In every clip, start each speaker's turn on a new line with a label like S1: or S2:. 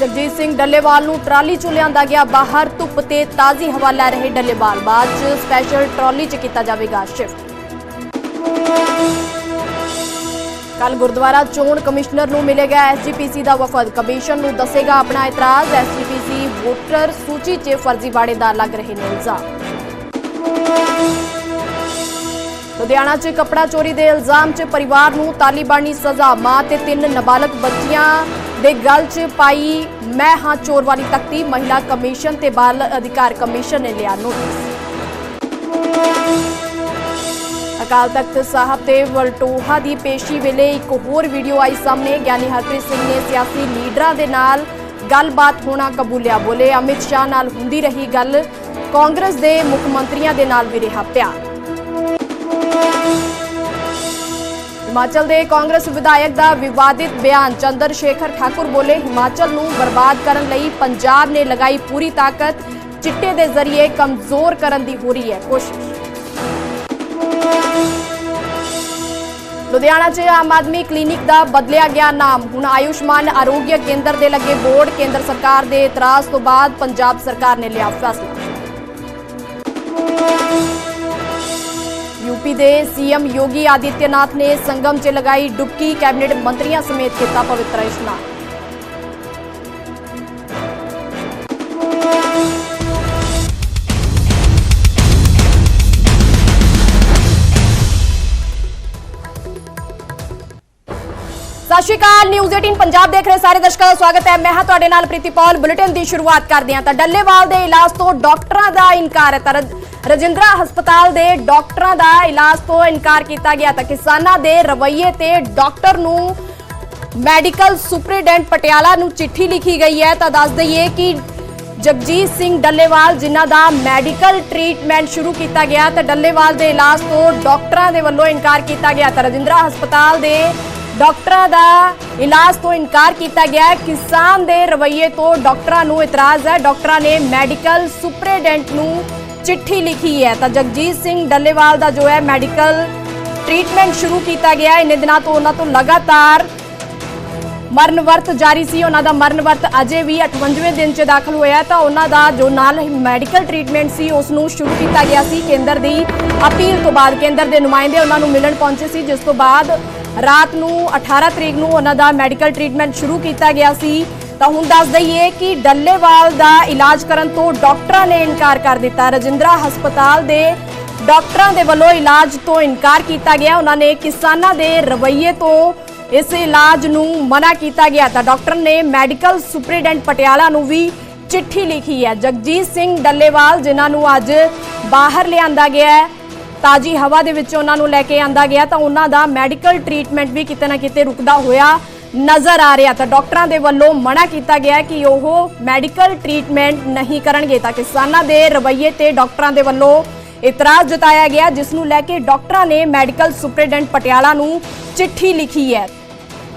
S1: ਜਗਜੀਤ ਸਿੰਘ ਡੱਲੇਵਾਲ ਨੂੰ ਟਰਾਲੀ ਚੋਂ ਲਿਆਂਦਾ ਗਿਆ ਬਾਹਰ, ਧੁੱਪ ਤੇ ਤਾਜ਼ੀ ਹਵਾ ਲੈ ਰਹੇ ਡੱਲੇਵਾਲ। ਬਾਅਦ 'ਚ ਸਪੈਸ਼ਲ ਟਰਾਲੀ 'ਚ ਕੀਤਾ ਜਾਵੇਗਾ ਸ਼ਿਫਟ ਕੱਲ ਗੁਰਦੁਆਰਾ ਚੋਣ ਕਮਿਸ਼ਨਰ ਨੂੰ ਮਿਲੇਗਾ ਐਸਜੀਪੀਸੀ ਦਾ ਵਫਦ। ਕਮਿਸ਼ਨ ਨੂੰ ਦੱਸੇਗਾ ਆਪਣਾ ਇਤਰਾਜ਼। ਐਸਜੀਪੀਸੀ ਵੋਟਰ ਸੂਚੀ 'ਚ ਫਰਜ਼ੀਵਾੜੇ ਦਾ ਲੱਗ ਰਹੇ ਨੇ ਇਲਜ਼ਾਮ। ਲੁਧਿਆਣਾ 'ਚ ਕੱਪੜਾ ਚੋਰੀ ਦੇ ਇਲਜ਼ਾਮ 'ਚ ਪਰਿਵਾਰ ਨੂੰ ਤਾਲੀਬਾਨੀ ਸਜ਼ਾ। ਮਾਂ ਤੇ ਤਿੰਨ ਨਾਬਾਲਗ ਬੱਚੀਆਂ ਦੇ ਗਲ 'ਚ ਪਾਈ ਮੈਂ ਹਾਂ ਚੋਰ ਵਾਲੀ ਤਖਤੀ, ਮਹਿਲਾ ਕਮਿਸ਼ਨ ਤੇ ਬਾਲ ਅਧਿਕਾਰ ਕਮਿਸ਼ਨ ਨੇ ਲਿਆ ਨੋਟਿਸ। ਅਕਾਲ ਤਖਤ ਸਾਹਿਬ ਤੇ ਵਲਟੋਹਾ ਦੀ ਪੇਸ਼ੀ ਵੇਲੇ ਇੱਕ ਹੋਰ ਵੀਡੀਓ ਆਈ ਸਾਹਮਣੇ। ਗਿਆਨੀ ਹਰਪ੍ਰੀਤ ਸਿੰਘ ਨੇ ਸਿਆਸੀ ਲੀਡਰਾਂ ਦੇ ਨਾਲ ਗੱਲਬਾਤ ਹੋਣਾ ਕਬੂਲਿਆ ਬੋਲੇ। ਅਮਿਤ ਸ਼ਾਹ ਨਾਲ ਹੁੰਦੀ ਰਹੀ ਗੱਲ। ਕਾਂਗਰਸ ਦੇ ਮੁੱਖ ਮੰਤਰੀਆਂ ਦੇ ਨਾਲ ਵੀ ਰਿਹਾ ਪਿਆਰ। ਹਿਮਾਚਲ ਦੇ ਕਾਂਗਰਸ ਵਿਧਾਇਕ ਦਾ ਵਿਵਾਦਿਤ ਬਿਆਨ। ਚੰਦਰ ਸ਼ੇਖਰ ਠਾਕੁਰ ਬੋਲੇ, ਹਿਮਾਚਲ ਨੂੰ ਬਰਬਾਦ ਕਰਨ ਲਈ ਪੰਜਾਬ ਨੇ ਲਗਾਈ ਪੂਰੀ ਤਾਕਤ, ਚਿੱਟੇ ਦੇ ਜ਼ਰੀਏ ਕਮਜ਼ੋਰ ਕਰਨ ਦੀ ਹੋ ਰਹੀ ਹੈ ਕੋਸ਼ਿਸ਼। ਲੁਧਿਆਣਾ 'ਚ ਆਮ ਆਦਮੀ ਕਲੀਨਿਕ ਦਾ ਬਦਲਿਆ ਗਿਆ ਨਾਮ। ਹੁਣ ਆਯੁਸ਼ਮਾਨ ਆਰੋਗਿਆ ਕੇਂਦਰ ਦੇ ਲੱਗੇ ਬੋਰਡ ਕੇਂਦਰ ਸਰਕਾਰ ਦੇ ਇਤਰਾਜ਼ ਤੋਂ ਬਾਅਦ ਪੰਜਾਬ ਸਰਕਾਰ ਨੇ ਲਿਆ ਫੈਸਲਾ। ਯੂਪੀ ਦੇ ਸੀਐਮ ਯੋਗੀ ਆਦਿੱਤਿਆਨਾਥ ਨੇ ਸੰਗਮ 'ਚ ਲਗਾਈ ਡੁਬਕੀ ਕੈਬਨਿਟ ਮੰਤਰੀਆਂ ਸਮੇਤ ਕੀਤਾ ਪਵਿੱਤਰ ਇਸ਼ਨਾਨ ਸਤਿ ਸ਼੍ਰੀ ਅਕਾਲ ਨਿਊਜ਼ 18 ਪੰਜਾਬ ਦੇਖ ਰਹੇ ਸਾਰੇ ਦਰਸ਼ਕਾਂ ਦਾ ਸਵਾਗਤ ਹੈ ਮੈਂ ਹਾਂ ਤੁਹਾਡੇ ਨਾਲ ਪ੍ਰੀਤੀ ਪੌਲ ਬੁਲੇਟਿਨ ਦੀ ਸ਼ੁਰੂਆਤ ਕਰਦੇ ਹਾਂ ਤਾਂ ਡੱਲੇਵਾਲ ਦੇ ਇਲਾਜ ਤੋਂ ਡਾਕਟਰਾਂ ਦਾ ਇਨਕਾਰ ਹੈ ਤਾਂ ਰਜ- ਰਜਿੰਦਰਾ ਹਸਪਤਾਲ ਦੇ ਡਾਕਟਰਾਂ ਦਾ ਇਲਾਜ ਤੋਂ ਇਨਕਾਰ ਕੀਤਾ ਗਿਆ ਤਾਂ ਕਿਸਾਨਾਂ ਦੇ ਰਵੱਈਏ ਤੇ ਡਾਕਟਰ ਨੂੰ ਮੈਡੀਕਲ ਸੁਪਰੀਡੈਂਟ ਪਟਿਆਲਾ ਨੂੰ ਚਿੱਠੀ ਲਿਖੀ ਗਈ ਹੈ। ਤਾਂ ਦੱਸ ਦਈਏ ਕਿ ਜਗਜੀਤ ਸਿੰਘ ਡੱਲੇਵਾਲ, ਜਿਨ੍ਹਾਂ ਦਾ ਮੈਡੀਕਲ ਟ੍ਰੀਟਮੈਂਟ ਸ਼ੁਰੂ ਕੀਤਾ ਗਿਆ, ਤਾਂ ਡੱਲੇਵਾਲ ਦੇ ਇਲਾਜ ਤੋਂ ਡਾਕਟਰਾਂ ਦੇ ਵੱਲੋਂ ਇਨਕਾਰ ਕੀਤਾ ਗਿਆ। ਤਾਂ ਰਜਿੰਦਰਾ ਹਸਪਤਾਲ ਦੇ ਡਾਕਟਰਾਂ ਦਾ ਇਲਾਜ ਤੋਂ ਇਨਕਾਰ ਕੀਤਾ ਗਿਆ। ਹੈ ਕਿਸਾਨ ਦੇ ਰਵੱਈਏ ਤੋਂ ਡਾਕਟਰਾਂ ਨੂੰ ਇਤਰਾਜ਼ ਹੈ। ਡਾਕਟਰਾਂ ਨੇ ਮੈਡੀਕਲ ਸੁਪਰੀਡੈਂਟ ਨੂੰ ਚਿੱਠੀ ਲਿਖੀ ਹੈ। ਤਾਂ ਜਗਜੀਤ ਸਿੰਘ ਡੱਲੇਵਾਲ ਦਾ ਜੋ ਹੈ ਮੈਡੀਕਲ ਟ੍ਰੀਟਮੈਂਟ ਸ਼ੁਰੂ ਕੀਤਾ ਗਿਆ। ਇੰਨੇ ਦਿਨਾਂ ਤੋਂ ਉਹਨਾਂ ਤੋਂ ਲਗਾਤਾਰ ਮਰਨ ਵਰਤ ਜਾਰੀ ਸੀ। ਉਹਨਾਂ ਦਾ ਮਰਨ ਵਰਤ ਅਜੇ ਵੀ 58ਵੇਂ ਦਿਨ 'ਚ ਦਾਖਲ ਹੋਇਆ ਤਾਂ ਉਹਨਾਂ ਦਾ ਜੋ ਨਾਲ ਮੈਡੀਕਲ ਟ੍ਰੀਟਮੈਂਟ ਸੀ, ਉਸ ਨੂੰ ਸ਼ੁਰੂ ਕੀਤਾ ਗਿਆ ਸੀ। ਕੇਂਦਰ ਦੀ ਅਪੀਲ ਤੋਂ ਬਾਅਦ ਕੇਂਦਰ ਦੇ ਨੁਮਾਇੰਦੇ ਉਹਨਾਂ ਨੂੰ ਮਿਲਣ ਪਹੁੰਚੇ ਸੀ। ਜਿਸ ਤੋਂ ਬਾਅਦ ਰਾਤ ਨੂੰ 18 ਤਰੀਕ ਨੂੰ ਉਹਨਾਂ ਦਾ ਮੈਡੀਕਲ ਟ੍ਰੀਟਮੈਂਟ ਸ਼ੁਰੂ ਕੀਤਾ ਗਿਆ ਸੀ। ਤਾਂ ਹੁਣ ਦੱਸ ਦਈਏ ਕਿ ਡੱਲੇਵਾਲ ਦਾ ਇਲਾਜ ਕਰਨ ਤੋਂ ਡਾਕਟਰਾਂ ਨੇ ਇਨਕਾਰ ਕਰ ਦਿੱਤਾ। ਰਜਿੰਦਰਾ ਹਸਪਤਾਲ ਦੇ ਡਾਕਟਰਾਂ ਦੇ ਵੱਲੋਂ ਇਲਾਜ ਤੋਂ ਇਨਕਾਰ ਕੀਤਾ ਗਿਆ। ਉਹਨਾਂ ਨੇ ਕਿਸਾਨਾਂ ਦੇ ਰਵੱਈਏ ਤੋਂ ਇਸ ਇਲਾਜ ਨੂੰ ਮਨਾ ਕੀਤਾ ਗਿਆ। ਤਾਂ ਡਾਕਟਰ ਨੇ ਮੈਡੀਕਲ ਸੁਪਰੀਡੈਂਟ ਪਟਿਆਲਾ ਨੂੰ ਵੀ ਚਿੱਠੀ ਲਿਖੀ ਹੈ। ਜਗਜੀਤ ਸਿੰਘ ਡੱਲੇਵਾਲ, ਜਿਨ੍ਹਾਂ ਨੂੰ ਅੱਜ ਬਾਹਰ ਲਿਆਂਦਾ ਗਿਆ ਹੈ, ਤਾਜੀ ਹਵਾ ਦੇ ਵਿੱਚ ਉਹਨਾਂ ਨੂੰ ਲੈ ਕੇ ਆਂਦਾ ਗਿਆ। ਤਾਂ ਉਹਨਾਂ ਦਾ ਮੈਡੀਕਲ ਟ੍ਰੀਟਮੈਂਟ ਵੀ ਕਿਤੇ ਨਾ ਕਿਤੇ ਰੁਕਦਾ ਹੋਇਆ ਨਜ਼ਰ ਆ ਰਿਹਾ ਤਾਂ ਡਾਕਟਰਾਂ ਦੇ ਵੱਲੋਂ ਮਨਾ ਕੀਤਾ ਗਿਆ ਕਿ ਉਹ ਮੈਡੀਕਲ ਟ੍ਰੀਟਮੈਂਟ ਨਹੀਂ ਕਰਨਗੇ ਤਾਂ ਕਿਸਾਨਾਂ ਦੇ ਰਵੱਈਏ ਤੇ ਡਾਕਟਰਾਂ ਦੇ ਵੱਲੋਂ ਇਤਰਾਜ਼ ਜਤਾਇਆ ਗਿਆ, ਜਿਸ ਨੂੰ ਲੈ ਕੇ ਡਾਕਟਰਾਂ ਨੇ ਮੈਡੀਕਲ ਸੁਪਰੀਡੈਂਟ ਪਟਿਆਲਾ ਨੂੰ ਚਿੱਠੀ ਲਿਖੀ ਹੈ।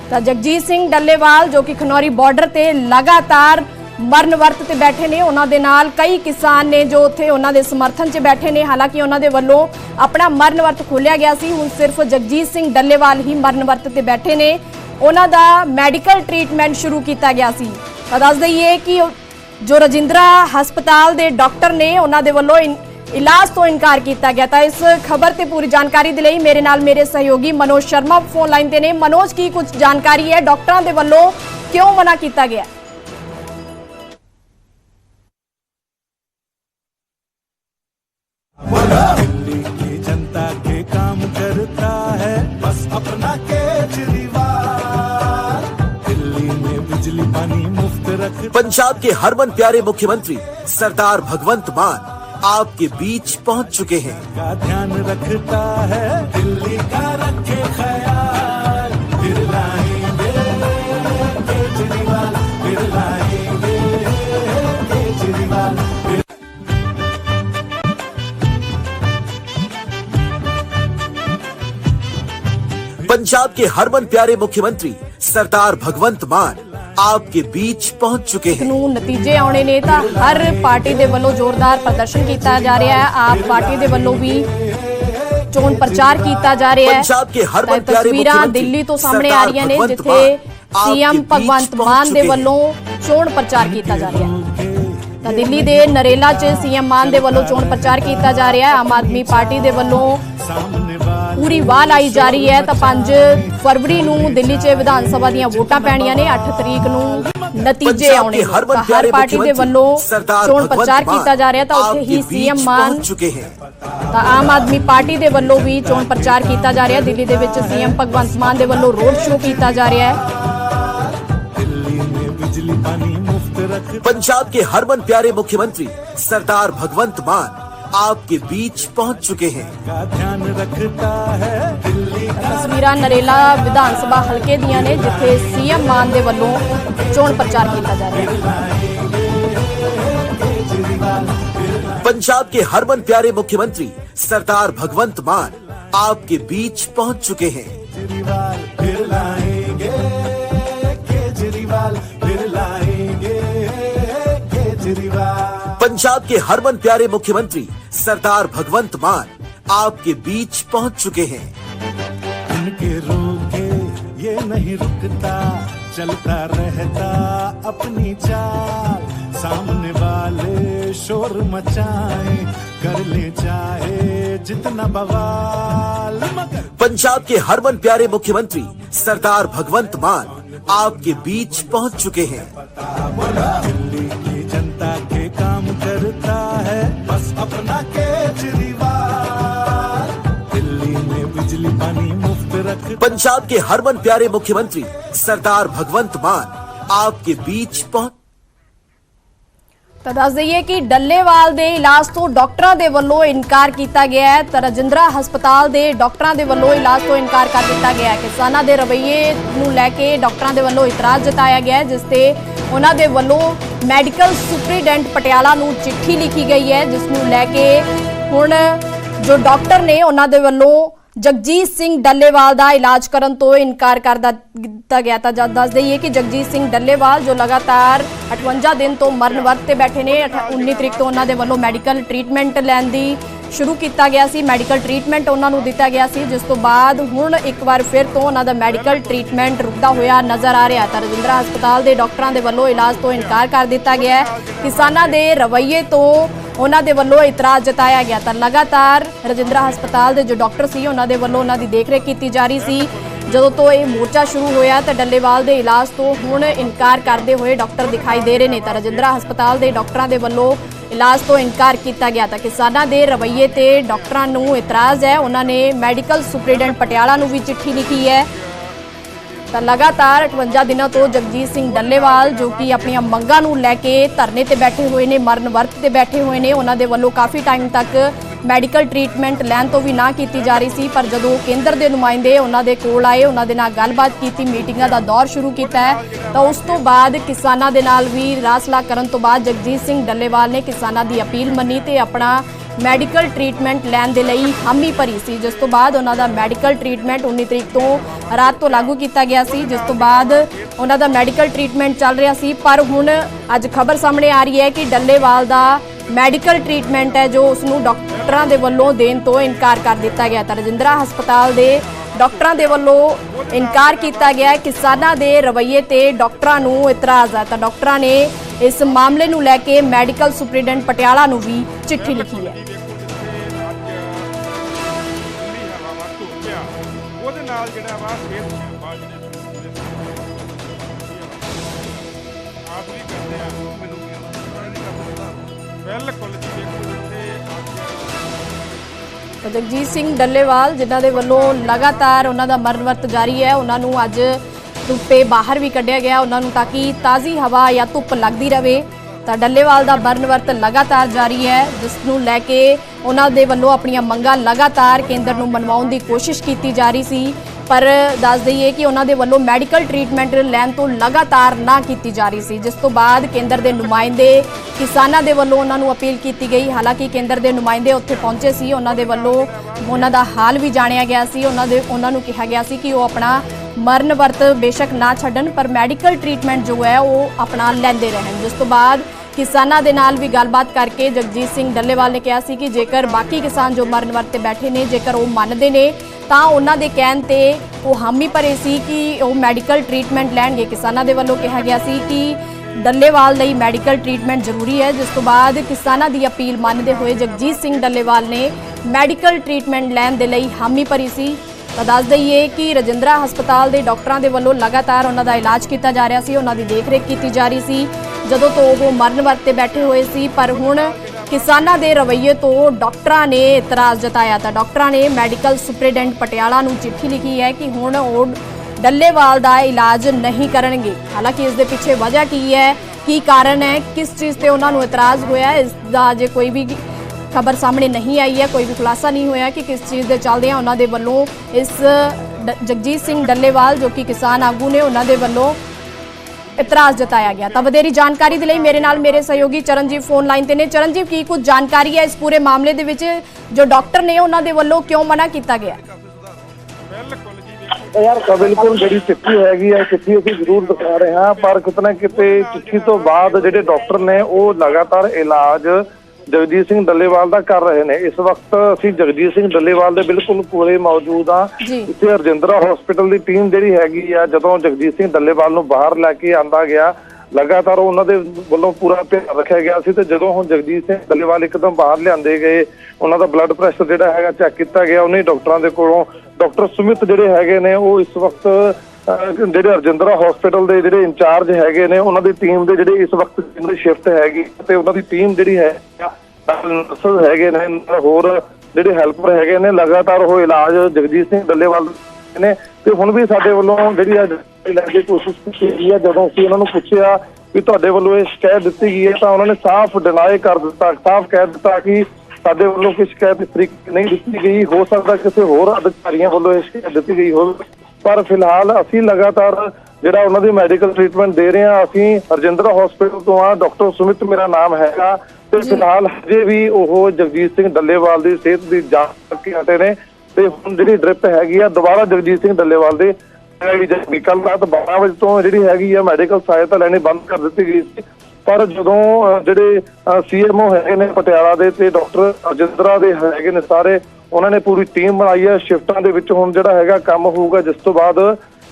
S1: ਤਾਂ ਜਗਜੀਤ ਸਿੰਘ ਡੱਲੇਵਾਲ, ਜੋ ਕਿ ਖਨੌਰੀ ਬਾਰਡਰ ਤੇ ਲਗਾਤਾਰ ਮਰਨ ਵਰਤ ਤੇ ਬੈਠੇ ਨੇ। ਉਹਨਾਂ ਦੇ ਨਾਲ ਕਈ ਕਿਸਾਨ ਨੇ ਜੋ ਉੱਥੇ ਉਹਨਾਂ ਦੇ ਸਮਰਥਨ 'ਚ ਬੈਠੇ ਨੇ। ਹਾਲਾਂਕਿ ਉਹਨਾਂ ਦੇ ਵੱਲੋਂ ਆਪਣਾ ਮਰਨ ਵਰਤ ਖੋਲਿਆ ਗਿਆ ਸੀ। ਹੁਣ ਸਿਰਫ ਜਗਜੀਤ ਸਿੰਘ ਡੱਲੇਵਾਲ ਹੀ ਮਰਨ ਵਰਤ ਤੇ ਬੈਠੇ ਨੇ। ਉਹਨਾਂ ਦਾ ਮੈਡੀਕਲ ਟ੍ਰੀਟਮੈਂਟ ਸ਼ੁਰੂ ਕੀਤਾ ਗਿਆ ਸੀ। ਤਾਂ ਦੱਸ ਦਈਏ ਕਿ ਜੋ ਰਜਿੰਦਰਾ ਹਸਪਤਾਲ ਦੇ ਡਾਕਟਰ ਨੇ, ਉਹਨਾਂ ਦੇ ਵੱਲੋਂ ਇਨ- ਇਲਾਜ ਤੋਂ ਇਨਕਾਰ ਕੀਤਾ ਗਿਆ। ਤਾਂ ਇਸ ਖਬਰ ਤੇ ਪੂਰੀ ਜਾਣਕਾਰੀ ਦੇ ਲਈ ਮੇਰੇ ਨਾਲ ਮੇਰੇ ਸਹਿਯੋਗੀ ਮਨੋਜ ਸ਼ਰਮਾ ਫੋਨ ਲਾਈਨ ਤੇ ਨੇ। ਮਨੋਜ, ਕੀ ਕੁਝ ਜਾਣਕਾਰੀ ਹੈ? ਡਾਕਟਰਾਂ ਦੇ ਵੱਲੋਂ ਕਿਉਂ ਮਨਾ ਕੀਤਾ ਗਿਆ?
S2: पंजाब के हरमन प्यारे मुख्यमंत्री सरदार भगवंत मान आपके बीच पहुँच चुके हैं।
S3: ध्यान रखता है दिल्ली का रखे ख्याल।
S2: पंजाब के हरमन प्यारे मुख्यमंत्री सरदार भगवंत मान आपके बीच पहुंच चुके हैं
S1: ਨੂੰ ਨਤੀਜੇ ਆਉਣੇ ਨੇ ਤਾਂ ਹਰ ਪਾਰਟੀ ਦੇ ਵੱਲੋਂ ਜ਼ੋਰਦਾਰ ਪ੍ਰਦਰਸ਼ਨ ਕੀਤਾ ਜਾ ਰਿਹਾ ਹੈ ਆਪ ਪਾਰਟੀ ਦੇ ਵੱਲੋਂ ਵੀ ਚੋਣ ਪ੍ਰਚਾਰ ਕੀਤਾ ਜਾ ਰਿਹਾ ਹੈ
S2: पंजाब के
S1: ਤਾਂ
S2: हरमन प्यारे
S1: ਤਸਵੀਰਾਂ
S2: मुख्यमंत्री
S1: ਦਿੱਲੀ ਤੋਂ ਸਾਹਮਣੇ ਆ
S2: सरदार
S1: ਰਹੀਆਂ ਨੇ
S2: भगवंत
S1: ਜਿੱਥੇ
S2: मान
S1: ਸੀਐਮ
S2: बीच
S1: ਭਗਵੰਤ
S2: पहुंच
S1: ਮਾਨ ਦੇ
S2: चुके हैं।
S1: ਵੱਲੋਂ ਚੋਣ ਪ੍ਰਚਾਰ ਕੀਤਾ ਜਾ ਰਿਹਾ ਹੈ ਤਾਂ ਦਿੱਲੀ ਦੇ ਨਰੇਲਾ 'ਚ ਸੀਐਮ ਮਾਨ ਦੇ ਵੱਲੋਂ ਚੋਣ ਪ੍ਰਚਾਰ ਕੀਤਾ ਜਾ ਰਿਹਾ ਹੈ ਆਮ ਆਦਮੀ ਪਾਰਟੀ ਦੇ ਵੱਲੋਂ
S3: सामने वाले
S1: ਪੂਰੀ ਵਾਹ ਲਾਈ ਜਾ ਰਹੀ ਹੈ ਤਾਂ 5 ਫਰਵਰੀ ਨੂੰ ਦਿੱਲੀ 'ਚ ਵਿਧਾਨ ਸਭਾ ਦੀਆਂ ਵੋਟਾਂ ਪੈਣੀਆਂ ਨੇ 8 ਤਰੀਕ ਨੂੰ ਨਤੀਜੇ
S2: पंजाब
S1: ਆਉਣੇ
S2: के
S1: ਨੇ
S2: हर
S1: ਤਾਂ
S2: मन
S1: ਹਰ
S2: प्यारे
S1: ਪਾਰਟੀ ਦੇ
S2: मुख्यमंत्री
S1: ਵੱਲੋਂ
S2: सरदार
S1: ਚੋਣ
S2: भगवंत
S1: ਪ੍ਰਚਾਰ ਕੀਤਾ ਜਾ ਰਿਹਾ ਤਾਂ ਉੱਥੇ
S2: आपके
S1: ਹੀ
S2: बीच
S1: ਸੀਐਮ ਮਾਨ
S2: पहुंच चुके हैं
S1: ਤਾਂ ਆਮ ਆਦਮੀ ਪਾਰਟੀ ਦੇ ਵੱਲੋਂ ਵੀ ਚੋਣ ਪ੍ਰਚਾਰ ਕੀਤਾ ਜਾ ਰਿਹਾ ਦਿੱਲੀ ਦੇ ਵਿੱਚ ਸੀਐਮ ਭਗਵੰਤ ਮਾਨ ਦੇ ਵੱਲੋਂ ਰੋਡ ਸ਼ੋਅ ਕੀਤਾ ਜਾ ਰਿਹਾ ਹੈ
S3: दिल्ली में बिजली पानी मुफ्त रख
S2: पंजाब के हरमन प्यारे मुख्यमंत्री सरदार भगवंत मान आपके बीच पहुंच चुके हैं
S3: का ध्यान रखता है दिल्ली
S1: ਤਾਂ ਤਸਵੀਰਾਂ ਨਰੇਲਾ ਵਿਧਾਨ ਸਭਾ ਹਲਕੇ ਦੀਆਂ ਨੇ ਜਿੱਥੇ ਸੀਐਮ ਮਾਨ ਦੇ ਵੱਲੋਂ ਚੋਣ ਪ੍ਰਚਾਰ ਕੀਤਾ ਜਾ ਰਿਹਾ ਹੈ
S2: पंजाब के हरमन प्यारे मुख्यमंत्री सरदार भगवंत मान आपके बीच पहुंच चुके हैं पंजाब के हरमन प्यारे मुख्यमंत्री सरदार भगवंत मान आपके बीच पहुँच चुके हैं।
S3: इनके रोके ये नहीं रुकता चलता रहता अपनी चाल। सामने वाले शोर मचाए कर ले चाहे जितना बवाल। मगर
S2: पंजाब के हरमन प्यारे मुख्यमंत्री सरदार भगवंत मान आपके बीच पहुँच चुके हैं।
S3: दिल्ली की जनता
S2: पंजाब के हरमन प्यारे मुख्यमंत्री सरदार भगवंत मान आपके बीच पहुंच
S1: ਤਾਂ ਦੱਸ ਦਈਏ ਕਿ ਡੱਲੇਵਾਲ ਦੇ ਇਲਾਜ ਤੋਂ ਡਾਕਟਰਾਂ ਦੇ ਵੱਲੋਂ ਇਨਕਾਰ ਕੀਤਾ ਗਿਆ ਹੈ ਤਾਂ ਰਜਿੰਦਰਾ ਹਸਪਤਾਲ ਦੇ ਡਾਕਟਰਾਂ ਦੇ ਵੱਲੋਂ ਇਲਾਜ ਤੋਂ ਇਨਕਾਰ ਕਰ ਦਿੱਤਾ ਗਿਆ ਹੈ ਕਿਸਾਨਾਂ ਦੇ ਰਵੱਈਏ ਨੂੰ ਲੈ ਕੇ ਡਾਕਟਰਾਂ ਦੇ ਵੱਲੋਂ ਇਤਰਾਜ਼ ਜਤਾਇਆ ਗਿਆ ਹੈ ਜਿਸ ਤੇ ਉਹਨਾਂ ਦੇ ਵੱਲੋਂ ਮੈਡੀਕਲ ਸੁਪਰੀਡੈਂਟ ਪਟਿਆਲਾ ਨੂੰ ਚਿੱਠੀ ਲਿਖੀ ਗਈ ਹੈ ਜਿਸ ਨੂੰ ਲੈ ਕੇ ਹੁਣ ਜੋ ਡਾਕਟਰ ਨੇ ਉਹਨਾਂ ਦੇ ਵੱਲੋਂ ਜਗਜੀਤ ਸਿੰਘ ਡੱਲੇਵਾਲ ਦਾ ਇਲਾਜ ਕਰਨ ਤੋਂ ਇਨਕਾਰ ਕਰ ਦਿੱਤਾ ਗਿਆ। ਤਾਂ ਜਦ ਦੱਸ ਦਈਏ ਕਿ ਜਗਜੀਤ ਸਿੰਘ ਡੱਲੇਵਾਲ, ਜੋ ਲਗਾਤਾਰ 58 ਦਿਨ ਤੋਂ ਮਰਨ ਵਰਤ ਤੇ ਬੈਠੇ ਨੇ, ਅਠ- 19 ਤਰੀਕ ਤੋਂ ਉਹਨਾਂ ਦੇ ਵੱਲੋਂ ਮੈਡੀਕਲ ਟ੍ਰੀਟਮੈਂਟ ਲੈਣ ਦੀ ਸ਼ੁਰੂ ਕੀਤਾ ਗਿਆ ਸੀ ਮੈਡੀਕਲ ਟ੍ਰੀਟਮੈਂਟ ਉਹਨਾਂ ਨੂੰ ਦਿੱਤਾ ਗਿਆ ਸੀ, ਜਿਸ ਤੋਂ ਬਾਅਦ ਹੁਣ ਇੱਕ ਵਾਰ ਫਿਰ ਤੋਂ ਉਹਨਾਂ ਦਾ ਮੈਡੀਕਲ ਟ੍ਰੀਟਮੈਂਟ ਰੁਕਦਾ ਹੋਇਆ ਨਜ਼ਰ ਆ ਰਿਹਾ। ਤਾਂ ਰਜਿੰਦਰਾ ਹਸਪਤਾਲ ਦੇ ਡਾਕਟਰਾਂ ਦੇ ਵੱਲੋਂ ਇਲਾਜ ਤੋਂ ਇਨਕਾਰ ਕਰ ਦਿੱਤਾ ਗਿਆ ਹੈ। ਕਿਸਾਨਾਂ ਦੇ ਰਵੱਈਏ ਤੋਂ ਉਹਨਾਂ ਦੇ ਵੱਲੋਂ ਇਤਰਾਜ਼ ਜਤਾਇਆ ਗਿਆ। ਤਾਂ ਲਗਾਤਾਰ ਰਜਿੰਦਰਾ ਹਸਪਤਾਲ ਦੇ ਜੋ ਡਾਕਟਰ ਸੀ, ਉਹਨਾਂ ਦੇ ਵੱਲੋਂ ਉਹਨਾਂ ਦੀ ਦੇਖਰੇਖ ਕੀਤੀ ਜਾ ਰਹੀ ਸੀ। ਜਦੋਂ ਤੋਂ ਇਹ ਮੋਰਚਾ ਸ਼ੁਰੂ ਹੋਇਆ ਤਾਂ ਡੱਲੇਵਾਲ ਦੇ ਇਲਾਜ ਤੋਂ ਹੁਣ ਇਨਕਾਰ ਕਰਦੇ ਹੋਏ ਡਾਕਟਰ ਦਿਖਾਈ ਦੇ ਰਹੇ ਨੇ ਤਾਂ ਰਜਿੰਦਰਾ ਹਸਪਤਾਲ ਦੇ ਡਾਕਟਰਾਂ ਦੇ ਵੱਲੋਂ ਇਲਾਜ ਤੋਂ ਇਨਕਾਰ ਕੀਤਾ ਗਿਆ ਤਾਂ ਕਿਸਾਨਾਂ ਦੇ ਰਵੱਈਏ ਤੇ ਡਾਕਟਰਾਂ ਨੂੰ ਇਤਰਾਜ਼ ਹੈ। ਉਹਨਾਂ ਨੇ ਮੈਡੀਕਲ ਸੁਪਰੀਡੈਂਟ ਪਟਿਆਲਾ ਨੂੰ ਵੀ ਚਿੱਠੀ ਲਿਖੀ ਹੈ। ਤਾਂ ਲਗਾਤਾਰ 58 ਦਿਨਾਂ ਤੋਂ ਜਗਜੀਤ ਸਿੰਘ ਡੱਲੇਵਾਲ ਜੋ ਕਿ ਆਪਣੀਆਂ ਮੰਗਾਂ ਨੂੰ ਲੈ ਕੇ ਧਰਨੇ ਤੇ ਬੈਠੇ ਹੋਏ ਨੇ, ਮਰਨ ਵਰਤ ਤੇ ਬੈਠੇ ਹੋਏ ਨੇ, ਉਹਨਾਂ ਦੇ ਵੱਲੋਂ ਕਾਫੀ ਟਾਈਮ ਤੱਕ ਮੈਡੀਕਲ ਟ੍ਰੀਟਮੈਂਟ ਲੈਣ ਤੋਂ ਵੀ ਨਾ ਕੀਤੀ ਜਾ ਰਹੀ ਸੀ, ਪਰ ਜਦੋਂ ਕੇਂਦਰ ਦੇ ਨੁਮਾਇੰਦੇ ਉਹਨਾਂ ਦੇ ਕੋਲ ਆਏ, ਉਹਨਾਂ ਦੇ ਨਾਲ ਗੱਲਬਾਤ ਕੀਤੀ, ਮੀਟਿੰਗਾਂ ਦਾ ਦੌਰ ਸ਼ੁਰੂ ਕੀਤਾ ਤਾਂ ਉਸ ਤੋਂ ਬਾਅਦ ਕਿਸਾਨਾਂ ਦੇ ਨਾਲ ਵੀ ਰਾਸਲਾ ਕਰਨ ਤੋਂ ਬਾਅਦ ਜਗਜੀਤ ਸਿੰਘ ਡੱਲੇਵਾਲ ਨੇ ਕਿਸਾਨਾਂ ਦੀ ਅਪੀਲ ਮੰਨੀ ਤੇ ਆਪਣਾ ਮੈਡੀਕਲ ਟ੍ਰੀਟਮੈਂਟ ਲੈਣ ਦੇ ਲਈ ਹਾਮੀ ਭਰੀ ਸੀ, ਜਿਸ ਤੋਂ ਬਾਅਦ ਉਹਨਾਂ ਦਾ ਮੈਡੀਕਲ ਟ੍ਰੀਟਮੈਂਟ 19 ਤਰੀਕ ਤੋਂ ਰਾਤ ਤੋਂ ਲਾਗੂ ਕੀਤਾ ਗਿਆ ਸੀ, ਜਿਸ ਤੋਂ ਬਾਅਦ ਉਹਨਾਂ ਦਾ ਮੈਡੀਕਲ ਟ੍ਰੀਟਮੈਂਟ ਚੱਲ ਰਿਹਾ ਸੀ, ਪਰ ਹੁਣ ਅੱਜ ਖਬਰ ਸਾਹਮਣੇ ਆ ਰਹੀ ਹੈ ਕਿ ਡੱਲੇਵਾਲ ਦਾ ਮੈਡੀਕਲ ਟ੍ਰੀਟਮੈਂਟ ਹੈ, ਜੋ ਉਸ ਨੂੰ ਡਾਕਟਰਾਂ ਡਾਕਟਰਾਂ ਦੇ ਵੱਲੋਂ ਦੇਣ ਤੋਂ ਇਨਕਾਰ ਕਰ ਦਿੱਤਾ ਗਿਆ ਤਾਂ ਰਜਿੰਦਰਾ ਹਸਪਤਾਲ ਦੇ ਡਾਕਟਰਾਂ ਦੇ ਵੱਲੋਂ ਇਨਕਾਰ ਕੀਤਾ ਗਿਆ ਕਿਸਾਨਾਂ ਦੇ ਰਵੱਈਏ ਤੇ ਡਾਕਟਰਾਂ ਨੂੰ ਇਤਰਾਜ਼ ਹੈ ਤਾਂ ਡਾਕਟਰਾਂ ਨੇ ਇਸ ਮਾਮਲੇ ਨੂੰ ਲੈ ਕੇ ਮੈਡੀਕਲ ਸੁਪਰੀਡੈਂਟ ਪਟਿਆਲਾ ਨੂੰ ਵੀ ਚਿੱਠੀ ਲਿਖੀ ਹੈ।
S4: ਉਹਦੇ ਨਾਲ ਜਿਹੜਾ ਵਾ ਸਿਹਤ ਸੰਭਾਲ ਜਿਹੜੇ ਆਪ ਵੀ ਕਰਦੇ। ਆ ਮੈਨੂੰ ਬਿਲਕੁਲ
S1: ਜਗਜੀਤ ਸਿੰਘ ਡੱਲੇਵਾਲ, ਜਿਨ੍ਹਾਂ ਦੇ ਵੱਲੋਂ ਲਗਾਤਾਰ ਉਹਨਾਂ ਦਾ ਮਰਨ ਵਰਤ ਜਾਰੀ ਹੈ, ਉਹਨਾਂ ਨੂੰ ਅੱਜ ਧੁੱਪੇ ਬਾਹਰ ਵੀ ਕੱਢਿਆ ਗਿਆ, ਉਹਨਾਂ ਨੂੰ ਤਾਂ ਕਿ ਤਾਜ਼ੀ ਹਵਾ ਜਾਂ ਧੁੱਪ ਲੱਗਦੀ ਰਹੇ ਤਾਂ ਡੱਲੇਵਾਲ ਦਾ ਮਰਨ ਵਰਤ ਲਗਾਤਾਰ ਜਾਰੀ ਹੈ, ਜਿਸ ਨੂੰ ਲੈ ਕੇ ਉਹਨਾਂ ਦੇ ਵੱਲੋਂ ਆਪਣੀਆਂ ਮੰਗਾਂ ਲਗਾਤਾਰ ਕੇਂਦਰ ਨੂੰ ਮਨਵਾਉਣ ਦੀ ਕੋਸ਼ਿਸ਼ ਕੀਤੀ ਜਾ ਰਹੀ ਸੀ। ਪਰ ਦੱਸ ਦਈਏ ਕਿ ਉਹਨਾਂ ਦੇ ਵੱਲੋਂ ਮੈਡੀਕਲ ਟ੍ਰੀਟਮੈਂਟ ਲੈਣ ਤੋਂ ਲਗਾਤਾਰ ਨਾ ਕੀਤੀ ਜਾ ਰਹੀ ਸੀ, ਜਿਸ ਤੋਂ ਬਾਅਦ ਕੇਂਦਰ ਦੇ ਨੁਮਾਇੰਦੇ ਕਿਸਾਨਾਂ ਦੇ ਵੱਲੋਂ ਉਹਨਾਂ ਨੂੰ ਅਪੀਲ ਕੀਤੀ ਗਈ। ਹਾਲਾਂਕਿ ਕੇਂਦਰ ਦੇ ਨੁਮਾਇੰਦੇ ਉੱਥੇ ਪਹੁੰਚੇ ਸੀ, ਉਹਨਾਂ ਦੇ ਵੱਲੋਂ ਉਹਨਾਂ ਦਾ ਹਾਲ ਵੀ ਜਾਣਿਆ ਗਿਆ ਸੀ। ਉਹਨਾਂ ਦੇ, ਉਹਨਾਂ ਨੂੰ ਕਿਹਾ ਗਿਆ ਸੀ ਕਿ ਉਹ ਆਪਣਾ ਮਰਨ ਵਰਤ ਬੇਸ਼ੱਕ ਨਾ ਛੱਡਣ, ਪਰ ਮੈਡੀਕਲ ਟ੍ਰੀਟਮੈਂਟ ਜੋ ਹੈ ਉਹ ਆਪਣਾ ਲੈਂਦੇ ਰਹਿਣ। ਜਿਸ ਤੋਂ ਬਾਅਦ ਕਿਸਾਨਾਂ ਦੇ ਨਾਲ ਵੀ ਗੱਲਬਾਤ ਕਰਕੇ ਜਗਜੀਤ ਸਿੰਘ ਡੱਲੇਵਾਲ ਨੇ ਕਿਹਾ ਸੀ ਕਿ ਜੇਕਰ ਬਾਕੀ ਕਿਸਾਨ ਜੋ ਮਰਨ ਵਰਤ ਤੇ ਬੈਠੇ ਨੇ, ਜੇਕਰ ਉਹ ਮੰਨਦੇ ਨੇ ਤਾਂ ਉਹਨਾਂ ਦੇ ਕਹਿਣ ਤੇ ਉਹ ਹਾਮੀ ਭਰੇ ਸੀ ਕਿ ਉਹ ਮੈਡੀਕਲ ਟ੍ਰੀਟਮੈਂਟ ਲੈਣਗੇ। ਕਿਸਾਨਾਂ ਦੇ ਵੱਲੋਂ ਕਿਹਾ ਗਿਆ ਸੀ ਕਿ ਡੱਲੇਵਾਲ ਲਈ ਮੈਡੀਕਲ ਟ੍ਰੀਟਮੈਂਟ ਜ਼ਰੂਰੀ ਹੈ। ਜਿਸ ਤੋਂ ਬਾਅਦ ਕਿਸਾਨਾਂ ਦੀ ਅਪੀਲ ਮੰਨਦੇ ਹੋਏ ਜਗਜੀਤ ਸਿੰਘ ਡੱਲੇਵਾਲ ਨੇ ਮੈਡੀਕਲ ਟ੍ਰੀਟਮੈਂਟ ਲੈਣ ਦੇ ਲਈ ਹਾਮੀ ਭਰੀ ਸੀ। ਤਾਂ ਦੱਸ ਦਈਏ ਕਿ ਰਜਿੰਦਰਾ ਹਸਪਤਾਲ ਦੇ ਡਾਕਟਰਾਂ ਦੇ ਵੱਲੋਂ ਲਗਾਤਾਰ ਉਹਨਾਂ ਦਾ ਇਲਾਜ ਕੀਤਾ ਜਾ ਰਿਹਾ ਸੀ। ਉਹਨਾਂ ਦੀ ਦੇਖਰੇਖ ਕੀਤੀ ਜਾ ਰਹੀ ਸੀ। ਜਦੋਂ ਤੋਂ ਉਹ ਮਰਨ ਵਰਤੇ ਬੈਠੇ ਹੋਏ ਸੀ, ਪਰ ਹੁਣ ਕਿਸਾਨਾਂ ਦੇ ਰਵੱਈਏ ਤੋਂ ਡਾਕਟਰਾਂ ਨੇ ਇਤਰਾਜ਼ ਜਤਾਇਆ ਤਾਂ ਡਾਕਟਰਾਂ ਨੇ ਮੈਡੀਕਲ ਸੁਪਰਡੈਂਟ ਪਟਿਆਲਾ ਨੂੰ ਚਿੱਠੀ ਲਿਖੀ ਹੈ ਕਿ ਹੁਣ ਉਹ ਡੱਲੇਵਾਲ ਦਾ ਇਲਾਜ ਨਹੀਂ ਕਰਨਗੇ। ਹਾਲਾਂਕਿ ਇਸ ਦੇ ਪਿੱਛੇ ਵਜ੍ਹਾ ਕੀ ਹੈ, ਕੀ ਕਾਰਨ ਹੈ, ਕਿਸ ਚੀਜ਼ ਤੇ ਉਹਨਾਂ ਨੂੰ ਇਤਰਾਜ਼ ਹੋਇਆ, ਇਸ ਦਾ ਅਜੇ ਕੋਈ ਵੀ ਖਬਰ ਸਾਹਮਣੇ ਨਹੀਂ ਆਈ ਹੈ, ਕੋਈ ਵੀ ਖੁਲਾਸਾ ਨਹੀਂ ਹੋਇਆ ਕਿ ਕਿਸ ਚੀਜ਼ ਦੇ ਚੱਲਦਿਆਂ ਉਹਨਾਂ ਦੇ ਵੱਲੋਂ ਇਸ ਡ- ਜਗਜੀਤ ਸਿੰਘ ਡੱਲੇਵਾਲ ਜੋ ਕਿ ਕਿਸਾਨ ਆਗੂ ਨੇ ਉਹਨਾਂ ਦੇ ਵੱਲੋਂ ਇਤਰਾਜ਼ ਜਤਾਇਆ ਗਿਆ। ਤਾਂ ਵਧੇਰੀ ਜਾਣਕਾਰੀ ਦੇ ਲਈ ਮੇਰੇ ਨਾਲ ਮੇਰੇ ਸਹਿਯੋਗੀ ਚਰਨਜੀਤ ਫੋਨ ਲਾਈਨ ਤੇ ਨੇ। ਚਰਨਜੀਤ, ਕੀ ਕੁਝ ਜਾਣਕਾਰੀ ਹੈ ਇਸ ਪੂਰੇ ਮਾਮਲੇ ਦੇ ਵਿੱਚ? ਜੋ ਡਾਕਟਰ ਨੇ ਉਹਨਾਂ ਦੇ ਵੱਲੋਂ ਕਿਉਂ ਮਨਾ ਕੀਤਾ ਗਿਆ?
S4: ਬਿਲਕੁਲ
S5: ਯਾਰ ਬਿਲਕੁਲ ਜਿਹੜੀ ਚਿੱਠੀ ਹੈਗੀ ਆ ਚਿੱਠੀ ਅਸੀਂ ਜ਼ਰੂਰ ਦਿਖਾ ਰਹੇ ਹਾਂ, ਪਰ ਕਿਤੇ ਨਾ ਕਿਤੇ ਚਿੱਠੀ ਤੋਂ ਬਾਅਦ ਜਿਹੜੇ ਡਾਕਟਰ ਨੇ, ਉਹ ਲਗਾਤਾਰ ਇਲਾਜ ਜਗਜੀਤ ਸਿੰਘ ਡੱਲੇਵਾਲ ਦਾ ਕਰ ਰਹੇ ਨੇ। ਇਸ ਵਕਤ ਅਸੀਂ ਜਗਜੀਤ ਸਿੰਘ ਡੱਲੇਵਾਲ ਦੇ ਬਿਲਕੁਲ ਕੋਲੇ ਮੌਜੂਦ ਆ। ਇੱਥੇ ਰਜਿੰਦਰਾ ਹਸਪੀਟਲ ਦੀ ਟੀਮ ਜਿਹੜੀ ਹੈਗੀ ਆ ਜਦੋਂ ਜਗਜੀਤ ਸਿੰਘ ਡੱਲੇਵਾਲ ਨੂੰ ਬਾਹਰ ਲੈ ਕੇ ਆਂਦਾ ਗਿਆ ਲਗਾਤਾਰ ਉਹਨਾਂ ਦੇ ਵੱਲੋਂ ਪੂਰਾ ਧਿਆਨ ਰੱਖਿਆ ਗਿਆ ਸੀ ਤੇ ਜਦੋਂ ਹੁਣ ਜਗਜੀਤ ਸਿੰਘ ਡੱਲੇਵਾਲ ਇੱਕਦਮ ਬਾਹਰ ਲਿਆਂਦੇ ਗਏ ਉਹਨਾਂ ਦਾ ਬਲੱਡ ਪ੍ਰੈਸ਼ਰ ਜਿਹੜਾ ਹੈਗਾ ਚੈੱਕ ਕੀਤਾ ਗਿਆ ਉਹਨੇ ਡਾਕਟਰਾਂ ਦੇ ਕੋਲੋਂ। ਡਾਕਟਰ ਸੁਮਿਤ ਜਿਹੜੇ ਹੈਗੇ ਨੇ ਉਹ ਇਸ ਵਕਤ ਜਿਹੜੇ ਰਜਿੰਦਰਾ ਹਸਪੀਟਲ ਦੇ ਜਿਹੜੇ ਇੰਚਾਰਜ ਹੈਗੇ ਨੇ, ਉਹਨਾਂ ਦੀ ਟੀਮ ਦੇ ਜਿਹੜੇ ਇਸ ਵਕਤ ਦੀ ਸ਼ਿਫਟ ਹੈਗੀ, ਤੇ ਉਹਨਾਂ ਦੀ ਟੀਮ ਜਿਹੜੀ ਹੈ ਨਰਸਸ ਹੈਗੇ ਨੇ ਹੋਰ ਜਿਹੜੇ ਹੈਲਪਰ ਹੈਗੇ ਨੇ, ਲਗਾਤਾਰ ਉਹ ਇਲਾਜ ਜਗਜੀਤ ਸਿੰਘ ਡੱਲੇਵਾਲ ਨੇ, ਤੇ ਹੁਣ ਵੀ ਸਾਡੇ ਵੱਲੋਂ ਜਿਹੜੀ ਆ ਜਾਣਕਾਰੀ ਲੈਣ ਦੀ ਕੋਸ਼ਿਸ਼ ਕੀਤੀ ਗਈ ਹੈ, ਜਦੋਂ ਅਸੀਂ ਉਹਨਾਂ ਨੂੰ ਪੁੱਛਿਆ ਵੀ ਤੁਹਾਡੇ ਵੱਲੋਂ ਇਹ ਸ਼ਿਕਾਇਤ ਦਿੱਤੀ ਗਈ ਹੈ, ਤਾਂ ਉਹਨਾਂ ਨੇ ਸਾਫ਼ ਡਿਨਾਈ ਕਰ ਦਿੱਤਾ, ਸਾਫ਼ ਕਹਿ ਦਿੱਤਾ ਕਿ ਸਾਡੇ ਵੱਲੋਂ ਕੋਈ ਸ਼ਿਕਾਇਤ ਇਸ ਤਰੀਕੇ ਨਹੀਂ ਦਿੱਤੀ ਗਈ, ਹੋ ਸਕਦਾ ਕਿਸੇ ਹੋਰ ਅਧਿਕਾਰੀਆਂ ਵੱਲੋਂ ਇਹ ਸ਼ਿਕਾਇਤ ਦਿੱਤੀ ਗਈ ਹੋਵੇ। ਪਰ ਫਿਲਹਾਲ ਅਸੀਂ ਲਗਾਤਾਰ ਜਿਹੜਾ ਉਹਨਾਂ ਦੀ ਮੈਡੀਕਲ ਟ੍ਰੀਟਮੈਂਟ ਦੇ ਰਹੇ ਹਾਂ ਅਸੀਂ ਰਜਿੰਦਰਾ ਹਸਪੀਟਲ ਤੋਂ ਆ ਡਾਕਟਰ ਸੁਮਿਤ ਮੇਰਾ ਨਾਮ ਹੈਗਾ ਤੇ ਫਿਲਹਾਲ ਹਜੇ ਵੀ ਉਹ ਜਗਜੀਤ ਸਿੰਘ ਡੱਲੇਵਾਲ ਦੀ ਸਿਹਤ ਦੀ ਜਾਂਚ ਕਰਕੇ ਹਟੇ ਨੇ ਤੇ ਹੁਣ ਜਿਹੜੀ ਡ੍ਰਿਪ ਹੈਗੀ ਆ ਦੁਬਾਰਾ ਜਗਜੀਤ ਸਿੰਘ ਡੱਲੇਵਾਲ ਦੇ ਵੀ ਕੱਲ ਰਾਤ 12 ਵਜੇ ਤੋਂ ਜਿਹੜੀ ਹੈਗੀ ਆ ਮੈਡੀਕਲ ਸਹਾਇਤਾ ਲੈਣੀ ਬੰਦ ਕਰ ਦਿੱਤੀ ਗਈ ਸੀ। ਪਰ ਜਦੋਂ ਜਿਹੜੇ ਸੀਐਮਓ ਹੈਗੇ ਨੇ ਪਟਿਆਲਾ ਦੇ ਤੇ ਡਾਕਟਰ ਰਜਿੰਦਰਾ ਦੇ ਹੈਗੇ ਨੇ ਸਾਰੇ ਉਹਨਾਂ ਨੇ ਪੂਰੀ ਟੀਮ ਬਣਾਈ ਹੈ। ਸ਼ਿਫਟਾਂ ਦੇ ਵਿੱਚ ਹੁਣ ਜਿਹੜਾ ਹੈਗਾ ਕੰਮ ਹੋਊਗਾ, ਜਿਸ ਤੋਂ ਬਾਅਦ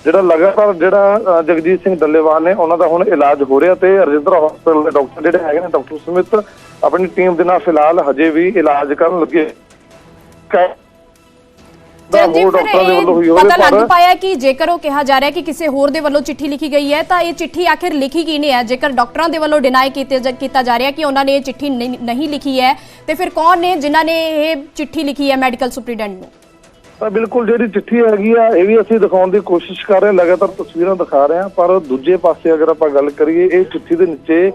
S5: ਜਿਹੜਾ ਲਗਾਤਾਰ ਜਿਹੜਾ ਜਗਜੀਤ ਸਿੰਘ ਡੱਲੇਵਾਲ ਨੇ ਉਹਨਾਂ ਦਾ ਹੁਣ ਇਲਾਜ ਹੋ ਰਿਹਾ ਤੇ ਰਜਿੰਦਰਾ ਹਸਪਤਾਲ ਦੇ ਡਾਕਟਰ ਜਿਹੜੇ ਹੈਗੇ ਨੇ ਡਾਕਟਰ ਸੁਮਿਤ ਆਪਣੀ ਟੀਮ ਦੇ ਨਾਲ ਫਿਲਹਾਲ ਹਜੇ ਵੀ ਇਲਾਜ ਕਰਨ ਲੱਗੇ। ਡਾਕਟਰਾਂ ਦੇ ਵੱਲੋਂ ਹੋਈ
S1: ਇਹ
S5: ਹੋਵੇ
S1: ਪਤਾ ਲੱਗ ਪਾਇਆ ਕਿ ਜੇਕਰ ਉਹ ਕਿਹਾ ਜਾ ਰਿਹਾ ਕਿ ਕਿਸੇ ਹੋਰ ਦੇ ਵੱਲੋਂ ਚਿੱਠੀ ਲਿਖੀ ਗਈ ਹੈ ਤਾਂ ਇਹ ਚਿੱਠੀ ਆਖਿਰ ਲਿਖੀ ਕੀ ਨਹੀਂ ਹੈ? ਜੇਕਰ ਡਾਕਟਰਾਂ ਦੇ ਵੱਲੋਂ ਡਿਨਾਈ ਕੀਤੇ ਜਾ- ਕੀਤਾ ਜਾ ਰਿਹਾ ਕਿ ਉਹਨਾਂ ਨੇ ਇਹ ਚਿੱਠੀ ਨਹੀਂ ਨਹੀਂ ਲਿਖੀ ਹੈ ਤੇ ਫਿਰ ਕੌਣ ਨੇ ਜਿਨ੍ਹਾਂ ਨੇ ਇਹ ਚਿੱਠੀ ਲਿਖੀ ਹੈ ਮੈਡੀਕਲ ਸੁਪਰੀਡੈਂਟ ਨੂੰ?
S5: ਤਾਂ ਬਿਲਕੁਲ ਜਿਹੜੀ ਚਿੱਠੀ ਹੈਗੀ ਆ ਇਹ ਵੀ ਅਸੀਂ ਦਿਖਾਉਣ ਦੀ ਕੋਸ਼ਿਸ਼ ਕਰ ਰਹੇ ਹਾਂ ਲਗਾਤਾਰ ਤਸਵੀਰਾਂ ਦਿਖਾ ਰਹੇ ਹਾਂ ਪਰ ਦੂਜੇ ਪਾਸੇ ਅਗਰ ਆਪਾਂ ਗੱਲ ਕਰੀਏ ਇਹ ਚਿੱਠੀ ਦੇ ਨੀਚੇ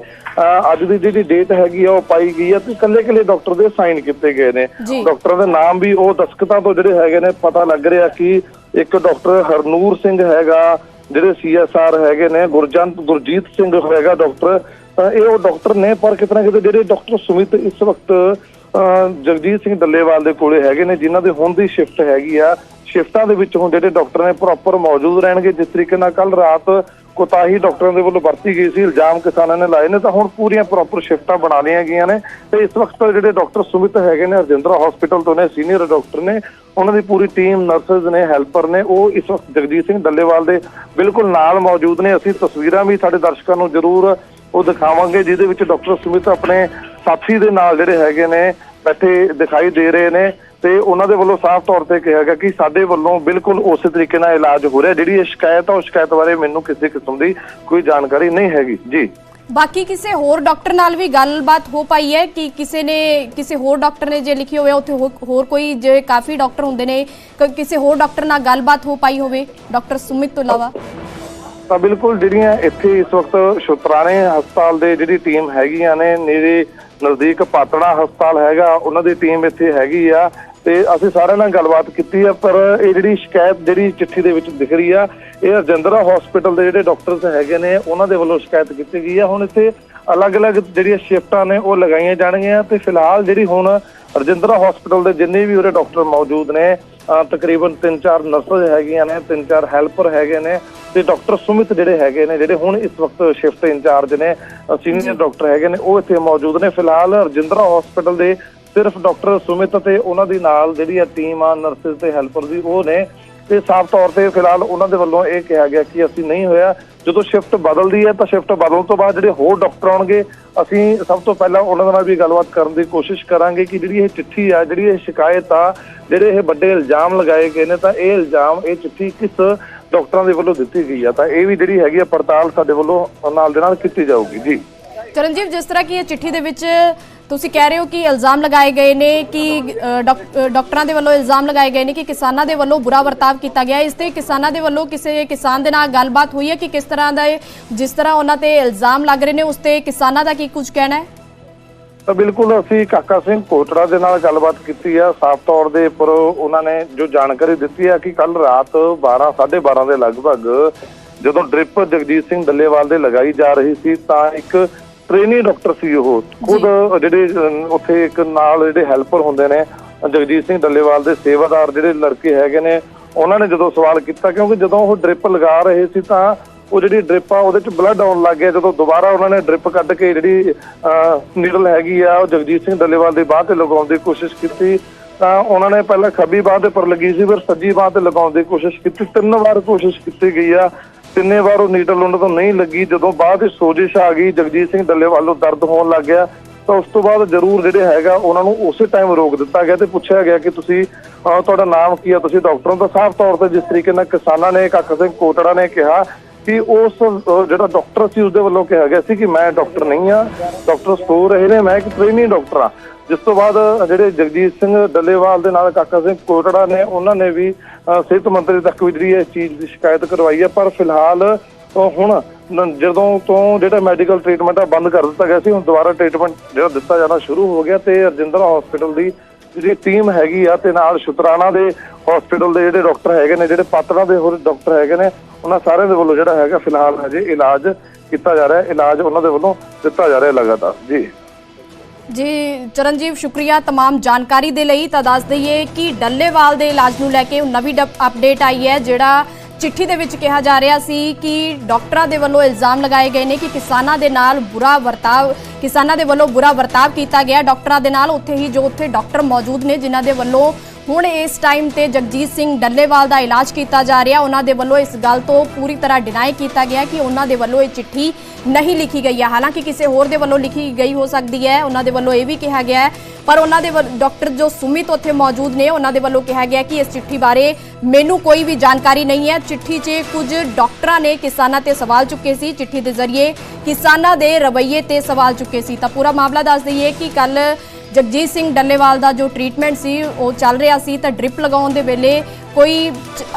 S5: ਅੱਜ ਦੀ ਜਿਹੜੀ ਡੇਟ ਹੈਗੀ ਆ ਉਹ ਪਾਈ ਗਈ ਆ ਤੇ ਕੱਲੇ ਕੱਲੇ ਡਾਕਟਰ ਦੇ ਸਾਈਨ ਕੀਤੇ ਗਏ ਨੇ। ਡਾਕਟਰਾਂ ਦੇ ਨਾਮ ਵੀ ਉਹ ਦਸਖਤਾਂ ਤੋਂ ਜਿਹੜੇ ਹੈਗੇ ਨੇ ਪਤਾ ਲੱਗ ਰਿਹਾ ਕਿ ਇੱਕ ਡਾਕਟਰ ਹਰਨੂਰ ਸਿੰਘ ਹੈਗਾ ਜਿਹੜੇ ਸੀਐਸਆਰ ਹੈਗੇ ਨੇ ਗੁਰਜੰਤ ਗੁਰਜੀਤ ਸਿੰਘ ਹੈਗਾ ਡਾਕਟਰ ਇਹ ਉਹ ਡਾਕਟਰ ਨੇ ਪਰ ਕਿਤਨਾ ਕਿਤੇ ਜਿਹੜੇ ਡਾਕਟਰ ਸੁਮਿਤ ਇਸ ਵਕਤ ਜਗਜੀਤ ਸਿੰਘ ਡੱਲੇਵਾਲ ਦੇ ਕੋਲੇ ਹੈਗੇ ਨੇ, ਜਿਨ੍ਹਾਂ ਦੇ ਹੁਣ ਦੀ ਸ਼ਿਫਟ ਹੈਗੀ ਆ। ਸ਼ਿਫਟਾਂ ਦੇ ਵਿੱਚ ਹੁਣ ਜਿਹੜੇ ਡਾਕਟਰ ਨੇ ਪ੍ਰੋਪਰ ਮੌਜੂਦ ਰਹਿਣਗੇ, ਜਿਸ ਤਰੀਕੇ ਨਾਲ ਕੱਲ ਰਾਤ ਕੋਤਾਹੀ ਡਾਕਟਰਾਂ ਦੇ ਵੱਲੋਂ ਵਰਤੀ ਗਈ ਸੀ, ਇਲਜ਼ਾਮ ਕਿਸਾਨਾਂ ਨੇ ਲਾਏ ਨੇ, ਤਾਂ ਹੁਣ ਪੂਰੀਆਂ ਪ੍ਰੋਪਰ ਸ਼ਿਫਟਾਂ ਬਣਾ ਲਈਆਂ ਗਈਆਂ ਨੇ। ਤੇ ਇਸ ਵਕਤ ਜਿਹੜੇ ਡਾਕਟਰ ਸੁਮਿਤ ਹੈਗੇ ਨੇ ਰਜਿੰਦਰਾ ਹਸਪੀਟਲ ਤੋਂ ਨੇ ਸੀਨੀਅਰ ਡਾਕਟਰ ਨੇ, ਉਹਨਾਂ ਦੀ ਪੂਰੀ ਟੀਮ ਨਰਸਸ ਨੇ ਹੈਲਪਰ ਨੇ, ਉਹ ਇਸ ਵਕਤ ਜਗਜੀਤ ਸਿੰਘ ਡੱਲੇਵਾਲ ਦੇ ਬਿਲਕੁਲ ਨਾਲ ਮੌਜੂਦ ਨੇ। ਅਸੀਂ ਤਸਵੀਰਾਂ ਵੀ ਸਾਡੇ ਦਰਸ਼ਕਾਂ ਨੂੰ ਜ਼ਰੂਰ ਉਹ ਦਿਖਾਵਾਂਗੇ, ਜਿਹਦੇ ਵਿੱਚ ਡਾਕਟਰ ਸੁਮਿਤ ਆਪਣੇ ਸਾਥੀ ਦੇ ਨਾਲ ਜਿਹੜੇ ਹੈਗੇ ਨੇ ਬੈਠੇ ਦਿਖਾਈ ਦੇ ਰਹੇ ਨੇ ਤੇ ਉਹਨਾਂ ਦੇ ਵੱਲੋਂ ਸਾਫ਼ ਤੌਰ ਤੇ ਕਿਹਾ ਗਿਆ ਕਿ ਸਾਡੇ ਵੱਲੋਂ ਬਿਲਕੁਲ ਉਸੇ ਤਰੀਕੇ ਨਾਲ ਇਲਾਜ ਹੋ ਰਿਹਾ। ਜਿਹੜੀ ਇਹ ਸ਼ਿਕਾਇਤ ਆ ਉਹ ਸ਼ਿਕਾਇਤ ਬਾਰੇ ਮੈਨੂੰ ਕਿਸੇ ਕਿਸਮ ਦੀ ਕੋਈ ਜਾਣਕਾਰੀ ਨਹੀਂ ਹੈਗੀ। ਜੀ।
S1: ਬਾਕੀ ਕਿਸੇ ਹੋਰ ਡਾਕਟਰ ਨਾਲ ਵੀ ਗੱਲਬਾਤ ਹੋ ਪਾਈ ਹੈ ਕਿ ਕਿਸੇ ਨੇ ਕਿਸੇ ਹੋਰ ਡਾਕਟਰ ਨੇ ਜੇ ਲਿਖੀ ਹੋਵੇ ਉੱਥੇ ਹੋਰ ਕੋਈ ਜੇ ਕਾਫੀ ਡਾਕਟਰ ਹੁੰਦੇ ਨੇ ਕ- ਕਿਸੇ ਹੋਰ ਡਾਕਟਰ ਨਾਲ ਗੱਲਬਾਤ ਹੋ ਪਾਈ ਹੋਵੇ ਡਾਕਟਰ ਸੁਮਿਤ ਤੋਂ ਇਲਾਵਾ?
S5: ਤਾਂ ਬਿਲਕੁਲ ਜਿਹੜੀਆਂ ਇੱਥੇ ਇਸ ਵਕਤ ਸ਼ੁਤਰਾਣੇ ਹਸਪਤਾਲ ਦੇ ਜਿਹੜੀ ਟੀਮ ਹੈਗੀਆਂ ਨੇ ਨੇੜੇ ਨਜ਼ਦੀਕ ਪਾਤੜਾ ਹਸਪਤਾਲ ਹੈਗਾ, ਉਹਨਾਂ ਦੀ ਟੀਮ ਇੱਥੇ ਹੈਗੀ ਆ ਤੇ ਅਸੀਂ ਸਾਰਿਆਂ ਨਾਲ ਗੱਲਬਾਤ ਕੀਤੀ ਆ, ਪਰ ਇਹ ਜਿਹੜੀ ਸ਼ਿਕਾਇਤ, ਜਿਹੜੀ ਚਿੱਠੀ ਦੇ ਵਿੱਚ ਦਿਖ ਰਹੀ ਆ, ਇਹ ਰਜਿੰਦਰਾ ਹਸਪੀਟਲ ਦੇ ਜਿਹੜੇ ਡਾਕਟਰਸ ਹੈਗੇ ਨੇ, ਉਹਨਾਂ ਦੇ ਵੱਲੋਂ ਸ਼ਿਕਾਇਤ ਕੀਤੀ ਗਈ ਆ। ਹੁਣ ਇੱਥੇ ਅਲੱਗ-ਅਲੱਗ ਜਿਹੜੀਆਂ ਸ਼ਿਫਟਾਂ ਨੇ, ਉਹ ਲਗਾਈਆਂ ਜਾਣਗੀਆਂ ਤੇ ਫਿਲਹਾਲ ਜਿਹੜੀ ਹੁਣ ਰਜਿੰਦਰਾ ਹਸਪੀਟਲ ਦੇ ਜਿੰਨੇ ਵੀ ਉਹਦੇ ਡਾਕਟਰ ਮੌਜੂਦ ਨੇ ਤਕਰੀਬਨ 3-4 ਨਰਸਾਂ ਹੈਗੀਆਂ ਨੇ 3-4 ਹੈਲਪਰ ਹੈਗੇ ਨੇ ਤੇ ਡਾਕਟਰ ਸੁਮਿਤ ਜਿਹੜੇ ਹੈਗੇ ਨੇ ਜਿਹੜੇ ਹੁਣ ਇਸ ਵਕਤ ਸ਼ਿਫਟ ਇੰਚਾਰਜ ਨੇ ਸੀਨੀਅਰ ਡਾਕਟਰ ਹੈਗੇ ਨੇ ਉਹ ਇੱਥੇ ਮੌਜੂਦ ਨੇ। ਫਿਲਹਾਲ ਰਜਿੰਦਰਾ ਹਸਪੀਟਲ ਦੇ ਸਿਰਫ ਡਾਕਟਰ ਸੁਮਿਤ ਤੇ ਉਹਨਾਂ ਦੀ ਨਾਲ ਜਿਹੜੀ ਆ ਟੀਮ ਆ ਨਰਸਿਸ ਤੇ ਹੈਲਪਰ ਦੀ ਉਹ ਨੇ। ਤੇ ਸਾਫ਼ ਤੌਰ ਤੇ ਫਿਲਹਾਲ ਉਹਨਾਂ ਦੇ ਵੱਲੋਂ ਇਹ ਕਿਹਾ ਗਿਆ ਕਿ ਅਸੀਂ ਨਹੀਂ ਹੋਇਆ। ਜਦੋਂ ਸ਼ਿਫਟ ਬਦਲਦੀ ਹੈ ਤਾਂ ਸ਼ਿਫਟ ਬਦਲਣ ਤੋਂ ਬਾਅਦ ਜਿਹੜੇ ਹੋਰ ਡਾਕਟਰ ਆਉਣਗੇ, ਅਸੀਂ ਸਭ ਤੋਂ ਪਹਿਲਾਂ ਉਹਨਾਂ ਨਾਲ ਵੀ ਗੱਲਬਾਤ ਕਰਨ ਦੀ ਕੋਸ਼ਿਸ਼ ਕਰਾਂਗੇ ਕਿ ਜਿਹੜੀ ਇਹ ਚਿੱਠੀ ਆ, ਜਿਹੜੀ ਇਹ ਸ਼ਿਕਾਇਤ ਆ, ਜਿਹੜੇ ਇਹ ਵੱਡੇ ਇਲਜ਼ਾਮ ਲਗਾਏ ਗਏ ਨੇ ਤਾਂ ਇਹ ਇਲਜ਼ਾਮ, ਇਹ ਚਿੱਠੀ ਕਿਸ ਡਾਕਟਰਾਂ ਦੇ ਵੱਲੋਂ ਦਿੱਤੀ ਗਈ ਆ? ਤਾਂ ਇਹ ਵੀ ਜਿਹੜੀ ਹੈਗੀ ਆ ਪੜਤਾਲ ਸਾਡੇ ਵੱਲੋਂ ਨਾਲ ਦੇ ਨਾਲ ਕੀਤੀ ਜਾਊਗੀ। ਜੀ।
S1: ਚਰਨਜੀਤ ਜਿਸ ਤਰ੍ਹਾਂ ਕਿ ਇਹ ਚਿੱਠੀ ਦੇ ਵਿੱਚ ਤੁਸੀਂ ਕਹਿ ਰਹੇ ਹੋ ਕਿ ਇਲਜ਼ਾਮ ਲਗਾਏ ਗਏ ਨੇ ਕਿ ਡਾਕਟਰਾਂ ਦੇ ਵੱਲੋਂ ਇਲਜ਼ਾਮ ਲਗਾਏ ਗਏ ਨੇ ਕਿ ਕਿਸਾਨਾਂ ਦੇ ਵੱਲੋਂ ਬੁਰਾ ਵਰਤਾਵ ਕੀਤਾ ਗਿਆ। ਇਸ ਤੇ ਕਿਸਾਨਾਂ ਦੇ ਵੱਲੋਂ ਕਿਸੇ ਕਿਸਾਨ ਦੇ ਨਾਲ ਗੱਲਬਾਤ ਹੋਈ ਹੈ ਕਿ ਕਿਸ ਤਰ੍ਹਾਂ ਦਾ ਜਿਸ ਤਰ੍ਹਾਂ ਉਹਨਾਂ ਤੇ ਇਲਜ਼ਾਮ ਲੱਗ ਰਹੇ ਨੇ, ਉਸ ਤੇ ਕਿਸਾਨਾਂ ਦਾ ਕੀ ਕੁਝ ਕਹਿਣਾ ਹੈ?
S5: ਤਾਂ ਬਿਲਕੁਲ ਅਸੀਂ ਕਾਕਾ ਸਿੰਘ ਕੋਟੜਾ ਦੇ ਨਾਲ ਗੱਲਬਾਤ ਕੀਤੀ ਆ। ਸਾਫ਼ ਤੌਰ ਦੇ ਉੱਪਰ ਉਹਨਾਂ ਨੇ ਜੋ ਜਾਣਕਾਰੀ ਦਿੱਤੀ ਆ ਕਿ ਕੱਲ ਰਾਤ 12 12:30 ਦੇ ਲਗਭਗ ਜਦੋਂ ਡ੍ਰਿਪ ਜਗਜੀਤ ਸਿੰਘ ਡੱਲੇਵਾਲ ਦੇ ਲਗਾਈ ਜਾ ਰਹੀ ਸੀ, ਤਾਂ ਇੱਕ ਟ੍ਰੇਨੀ ਡਾਕਟਰ ਸੀ ਉਹ। ਖੁਦ ਜਿਹੜੇ ਉੱਥੇ ਇੱਕ ਨਾਲ ਜਿਹੜੇ ਹੈਲਪਰ ਹੁੰਦੇ ਨੇ ਜਗਜੀਤ ਸਿੰਘ ਡੱਲੇਵਾਲ ਦੇ ਸੇਵਾਦਾਰ ਜਿਹੜੇ ਲੜਕੇ ਹੈਗੇ ਨੇ ਉਹਨਾਂ ਨੇ ਜਦੋਂ ਸਵਾਲ ਕੀਤਾ ਕਿਉਂਕਿ ਜਦੋਂ ਉਹ ਡ੍ਰਿਪ ਲਗਾ ਰਹੇ ਸੀ ਤਾਂ ਉਹ ਜਿਹੜੀ ਡ੍ਰਿਪ ਆ ਉਹਦੇ ਚ ਬਲੱਡ ਆਉਣ ਲੱਗ ਗਿਆ। ਜਦੋਂ ਦੁਬਾਰਾ ਉਹਨਾਂ ਨੇ ਡ੍ਰਿਪ ਕੱਢ ਕੇ ਜਿਹੜੀ ਨੀਡਲ ਹੈਗੀ ਆ ਉਹ ਜਗਜੀਤ ਸਿੰਘ ਡੱਲੇਵਾਲ ਦੀ ਬਾਹ ਤੇ ਲਗਾਉਣ ਦੀ ਕੋਸ਼ਿਸ਼ ਕੀਤੀ ਤਾਂ ਉਹਨਾਂ ਨੇ ਪਹਿਲਾਂ ਖੱਬੀ ਬਾਹ ਦੇ ਉੱਪਰ ਲੱਗੀ ਸੀ ਫਿਰ ਸੱਜੀ ਬਾਹ ਤੇ ਲਗਾਉਣ ਦੀ ਕੋਸ਼ਿਸ਼ ਕੀਤੀ। ਤਿੰਨ ਵਾਰ ਕੋਸ਼ਿਸ਼ ਕੀਤੀ ਗਈ ਆ। ਤਿੰਨੇ ਵਾਰ ਉਹ ਨੀਡਲ ਉਹਨਾਂ ਤੋਂ ਨਹੀਂ ਲੱਗੀ। ਜਦੋਂ ਬਾਅਦ ਵਿੱਚ ਸੋਜਿਸ਼ ਆ ਗਈ, ਜਗਜੀਤ ਸਿੰਘ ਡੱਲੇਵਾਲ ਨੂੰ ਦਰਦ ਹੋਣ ਲੱਗ ਗਿਆ। ਤਾਂ ਉਸ ਤੋਂ ਬਾਅਦ ਜ਼ਰੂਰ ਜਿਹੜੇ ਹੈਗਾ, ਉਹਨਾਂ ਨੂੰ ਉਸੇ ਟਾਈਮ ਰੋਕ ਦਿੱਤਾ ਗਿਆ ਤੇ ਪੁੱਛਿਆ ਗਿਆ ਕਿ ਤੁਸੀਂ ਤੁਹਾਡਾ ਨਾਮ ਕੀ ਹੈ ਤੁਸੀਂ ਡਾਕਟਰ ਹੋ। ਤਾਂ ਸਾਫ਼ ਤੌਰ ਤੇ ਜਿਸ ਤਰੀਕੇ ਨਾਲ ਕਿਸਾਨਾਂ ਨੇ, ਕੱਖ ਸਿੰਘ ਕੋਟੜਾ ਨੇ ਕਿਹਾ ਕਿ ਉਸ ਜਿਹੜਾ ਡਾਕਟਰ ਸੀ, ਉਸਦੇ ਵੱਲੋਂ ਕਿਹਾ ਗਿਆ ਸੀ ਕਿ ਮੈਂ ਡਾਕਟਰ ਨਹੀਂ ਆ। ਡਾਕਟਰ ਸੋ ਰਹੇ ਨੇ, ਮੈਂ ਇੱਕ ਟ੍ਰੇਨੀ ਡਾਕਟਰ ਆ ਜਿਸ ਤੋਂ ਬਾਅਦ ਜਿਹੜੇ ਜਗਜੀਤ ਸਿੰਘ ਡੱਲੇਵਾਲ ਦੇ ਨਾਲ ਕਾਕਾ ਸਿੰਘ ਕੋਟੜਾ ਨੇ, ਉਹਨਾਂ ਨੇ ਵੀ ਸਿਹਤ ਮੰਤਰੀ ਤੱਕ ਵੀ ਜਿਹੜੀ ਇਸ ਚੀਜ਼ ਦੀ ਸ਼ਿਕਾਇਤ ਕਰਵਾਈ ਹੈ। ਪਰ ਫਿਲਹਾਲ ਹੁਣ ਜਦੋਂ ਤੋਂ ਜਿਹੜਾ ਮੈਡੀਕਲ ਟ੍ਰੀਟਮੈਂਟ ਆ ਬੰਦ ਕਰ ਦਿੱਤਾ ਗਿਆ ਸੀ, ਹੁਣ ਦੁਬਾਰਾ ਟ੍ਰੀਟਮੈਂਟ ਜਿਹੜਾ ਦਿੱਤਾ ਜਾਣਾ ਸ਼ੁਰੂ ਹੋ ਗਿਆ ਤੇ ਰਜਿੰਦਰਾ ਹਸਪੀਟਲ ਦੀ ਜਿਹੜੀ ਟੀਮ ਹੈਗੀ ਆ ਤੇ ਨਾਲ ਸ਼ੁਤਰਾਣਾ ਦੇ ਹਸਪੀਟਲ ਦੇ ਜਿਹੜੇ ਡਾਕਟਰ ਹੈਗੇ ਨੇ, ਜਿਹੜੇ ਪਾਤੜਾ ਦੇ ਹੋਰ ਡਾਕਟਰ ਹੈਗੇ ਨੇ, ਉਹਨਾਂ ਸਾਰਿਆਂ ਦੇ ਵੱਲੋਂ ਜਿਹੜਾ ਹੈਗਾ ਫਿਲਹਾਲ ਹਜੇ ਇਲਾਜ ਕੀਤਾ ਜਾ ਰਿਹਾ ਹੈ। ਇਲਾਜ ਉਹਨਾਂ ਦੇ ਵੱਲੋਂ ਦਿੱਤਾ ਜਾ ਰਿਹਾ ਲਗਾਤਾਰ। ਜੀ।
S1: ਜੀ ਚਰਨਜੀਵ ਸ਼ੁਕਰੀਆ तमाम ਜਾਣਕਾਰੀ ਦੇ ਲਈ ਤਾਂ ਦੱਸ ਦਈਏ ਕਿ ਡੱਲੇਵਾਲ ਦੇ ਇਲਾਜ ਨੂੰ ਲੈ ਕੇ ਨਵੀਂ ਡਪ- ਅਪਡੇਟ ਆਈ ਹੈ ਜਿਹੜਾ ਚਿੱਠੀ ਦੇ ਵਿੱਚ ਕਿਹਾ ਜਾ ਰਿਹਾ ਸੀ ਕਿ ਡਾਕਟਰਾਂ ਦੇ ਵੱਲੋਂ ਇਲਜ਼ਾਮ ਲਗਾਏ ਗਏ ਨੇ ਕਿ ਕਿਸਾਨਾਂ ਦੇ ਨਾਲ ਬੁਰਾ ਵਰਤਾਵ ਕਿਸਾਨਾਂ ਦੇ ਵੱਲੋਂ ਬੁਰਾ ਵਰਤਾਵ ਕੀਤਾ ਗਿਆ ਡਾਕਟਰਾਂ ਦੇ ਨਾਲ ਉੱਥੇ ਹੀ ਜੋ ਉੱਥੇ ਡਾਕਟਰ ਮੌਜੂਦ ਨੇ ਜਿਨ੍ਹਾਂ ਦੇ ਵੱਲੋਂ ਹੁਣ ਇਸ ਟਾਈਮ ਤੇ ਜਗਜੀਤ ਸਿੰਘ ਡੱਲੇਵਾਲ ਦਾ ਇਲਾਜ ਕੀਤਾ ਜਾ ਰਿਹਾ। ਉਹਨਾਂ ਦੇ ਵੱਲੋਂ ਇਸ ਗੱਲ ਤੋਂ ਪੂਰੀ ਤਰ੍ਹਾਂ ਡਿਨਾਈ ਕੀਤਾ ਗਿਆ ਕਿ ਉਹਨਾਂ ਦੇ ਵੱਲੋਂ ਇਹ ਚਿੱਠੀ ਨਹੀਂ ਲਿਖੀ ਗਈ ਹੈ। ਹਾਲਾਂਕਿ ਕਿਸੇ ਹੋਰ ਦੇ ਵੱਲੋਂ ਲਿਖੀ ਗਈ ਹੋ ਸਕਦੀ ਹੈ। ਉਹਨਾਂ ਦੇ ਵੱਲੋਂ ਇਹ ਵੀ ਕਿਹਾ ਗਿਆ ਹੈ। ਪਰ ਉਹਨਾਂ ਦੇ ਵੱਲ- ਡਾਕਟਰ ਜੋ ਸੁਮਿਤ ਉੱਥੇ ਮੌਜੂਦ ਨੇ, ਉਹਨਾਂ ਦੇ ਵੱਲੋਂ ਕਿਹਾ ਗਿਆ ਕਿ ਇਸ ਚਿੱਠੀ ਬਾਰੇ ਮੈਨੂੰ ਕੋਈ ਵੀ ਜਾਣਕਾਰੀ ਨਹੀਂ ਹੈ। ਚਿੱਠੀ 'ਚ ਕੁਝ ਡਾਕਟਰਾਂ ਨੇ ਕਿਸਾਨਾਂ ਤੇ ਸਵਾਲ ਚੁੱਕੇ ਸੀ। ਚਿੱਠੀ ਦੇ ਜ਼ਰੀਏ ਕਿਸਾਨਾਂ ਦੇ ਰਵੱਈਏ ਤੇ ਸਵਾਲ ਚੁੱਕੇ ਸੀ। ਤਾਂ ਪੂਰਾ ਮਾਮਲਾ ਦੱਸ ਦਈਏ ਕਿ ਕੱਲ ਜਗਜੀਤ ਸਿੰਘ ਡੱਲੇਵਾਲ ਦਾ ਜੋ ਟ੍ਰੀਟਮੈਂਟ ਸੀ, ਉਹ ਚੱਲ ਰਿਹਾ ਸੀ ਤਾਂ ਡ੍ਰਿਪ ਲਗਾਉਣ ਦੇ ਵੇਲੇ ਕੋਈ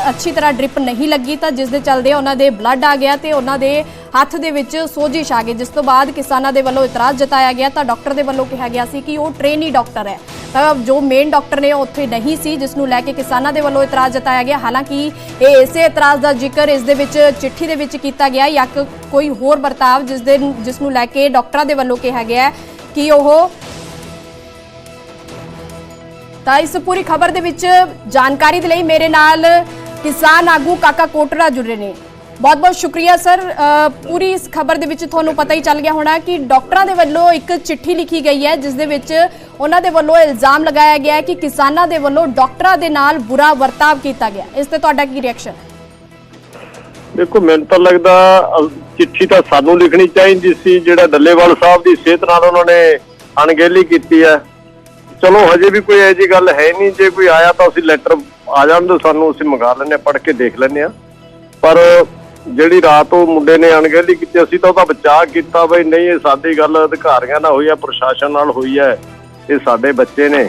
S1: ਅੱਛੀ ਤਰ੍ਹਾਂ ਡ੍ਰਿਪ ਨਹੀਂ ਲੱਗੀ ਤਾਂ ਜਿਸ ਦੇ ਚੱਲਦੇ ਉਹਨਾਂ ਦੇ ਬਲੱਡ ਆ ਗਿਆ ਤੇ ਉਹਨਾਂ ਦੇ ਹੱਥ ਦੇ ਵਿੱਚ ਸੋਜਿਸ਼ ਆ ਗਈ, ਜਿਸ ਤੋਂ ਬਾਅਦ ਕਿਸਾਨਾਂ ਦੇ ਵੱਲੋਂ ਇਤਰਾਜ਼ ਜਤਾਇਆ ਗਿਆ ਤਾਂ ਡਾਕਟਰ ਦੇ ਵੱਲੋਂ ਕਿਹਾ ਗਿਆ ਸੀ ਕਿ ਉਹ ਟ੍ਰੇਨੀ ਡਾਕਟਰ ਹੈ। ਤਾਂ ਜੋ ਮੇਨ ਡਾਕਟਰ ਨੇ ਉਹ ਉੱਥੇ ਨਹੀਂ ਸੀ, ਜਿਸ ਨੂੰ ਲੈ ਕੇ ਕਿਸਾਨਾਂ ਦੇ ਵੱਲੋਂ ਇਤਰਾਜ਼ ਜਤਾਇਆ ਗਿਆ। ਹਾਲਾਂਕਿ ਇਹ ਇਸੇ ਇਤਰਾਜ਼ ਦਾ ਜ਼ਿਕਰ ਇਸ ਦੇ ਵਿੱਚ ਚਿੱਠੀ ਦੇ ਵਿੱਚ ਕੀਤਾ ਗਿਆ ਜਾਂ ਕ- ਕੋਈ ਹੋਰ ਵਰਤਾਵ ਜਿਸ ਦੇ, ਜਿਸ ਨੂੰ ਲੈ ਕੇ ਡਾਕਟਰਾਂ ਦੇ ਵੱਲੋਂ ਕਿਹਾ ਗਿਆ ਕਿ ਉਹ ਤਾਂ ਇਸ ਪੂਰੀ ਖਬਰ ਦੇ ਵਿੱਚ ਜਾਣਕਾਰੀ ਦੇ ਲਈ ਮੇਰੇ ਨਾਲ ਕਿਸਾਨ ਆਗੂ ਕਾਕਾ ਕੋਟਰਾ ਜੁੜੇ ਨੇ। ਬਹੁਤ ਬਹੁਤ ਸ਼ੁਕਰੀਆ, ਸਰ। ਪੂਰੀ ਇਸ ਖਬਰ ਦੇ ਵਿੱਚ ਤੁਹਾਨੂੰ ਪਤਾ ਹੀ ਚੱਲ ਗਿਆ ਹੋਣਾ ਕਿ ਡਾਕਟਰਾਂ ਦੇ ਵੱਲੋਂ ਇੱਕ ਚਿੱਠੀ ਲਿਖੀ ਗਈ ਹੈ, ਜਿਸ ਦੇ ਵਿੱਚ ਉਹਨਾਂ ਦੇ ਵੱਲੋਂ ਇਲਜ਼ਾਮ ਲਗਾਇਆ ਗਿਆ ਹੈ ਕਿ ਕਿਸਾਨਾਂ ਦੇ ਵੱਲੋਂ ਡਾਕਟਰਾਂ ਦੇ ਨਾਲ ਬੁਰਾ ਵਰਤਾਵ ਕੀਤਾ ਗਿਆ। ਇਸ ਤੇ ਤੁਹਾਡਾ ਕੀ ਰਿਐਕਸ਼ਨ
S6: ਦੇਖੋ, ਮੈਨੂੰ ਤਾਂ ਲੱਗਦਾ ਚਿੱਠੀ ਤਾਂ ਸਾਨੂੰ ਲਿਖਣੀ ਚਾਹੀਦੀ ਸੀ, ਜਿਹੜਾ ਡੱਲੇਵਾਲ ਸਾਹਿਬ ਦੀ ਸਿਹਤ ਨਾਲ ਉਹਨਾਂ ਨੇ ਅਣਗਹਿਲੀ ਕੀਤੀ ਹੈ। ਚਲੋ, ਹਜੇ ਵੀ ਕੋਈ ਇਹੋ ਜਿਹੀ ਗੱਲ ਹੈ ਨਹੀਂ। ਜੇ ਕੋਈ ਆਇਆ ਤਾਂ ਅਸੀਂ ਲੈਟਰ ਆ ਜਾਣ ਦਿਓ, ਸਾਨੂੰ ਅਸੀਂ ਮੰਗਾ ਲੈਂਦੇ ਹਾਂ, ਪੜ੍ਹ ਕੇ ਦੇਖ ਲੈਂਦੇ ਹਾਂ। ਪਰ ਜਿਹੜੀ ਰਾਤ ਉਹ ਮੁੰਡੇ ਨੇ ਅਣਗਹਿਲੀ ਕੀਤੀ, ਅਸੀਂ ਤਾਂ ਉਹਦਾ ਬਚਾਅ ਕੀਤਾ ਬਈ, ਨਹੀਂ, ਇਹ ਸਾਡੀ ਗੱਲ ਅਧਿਕਾਰੀਆਂ ਨਾਲ ਹੋਈ ਹੈ, ਪ੍ਰਸ਼ਾਸਨ ਨਾਲ ਹੋਈ ਹੈ, ਇਹ ਸਾਡੇ ਬੱਚੇ ਨੇ।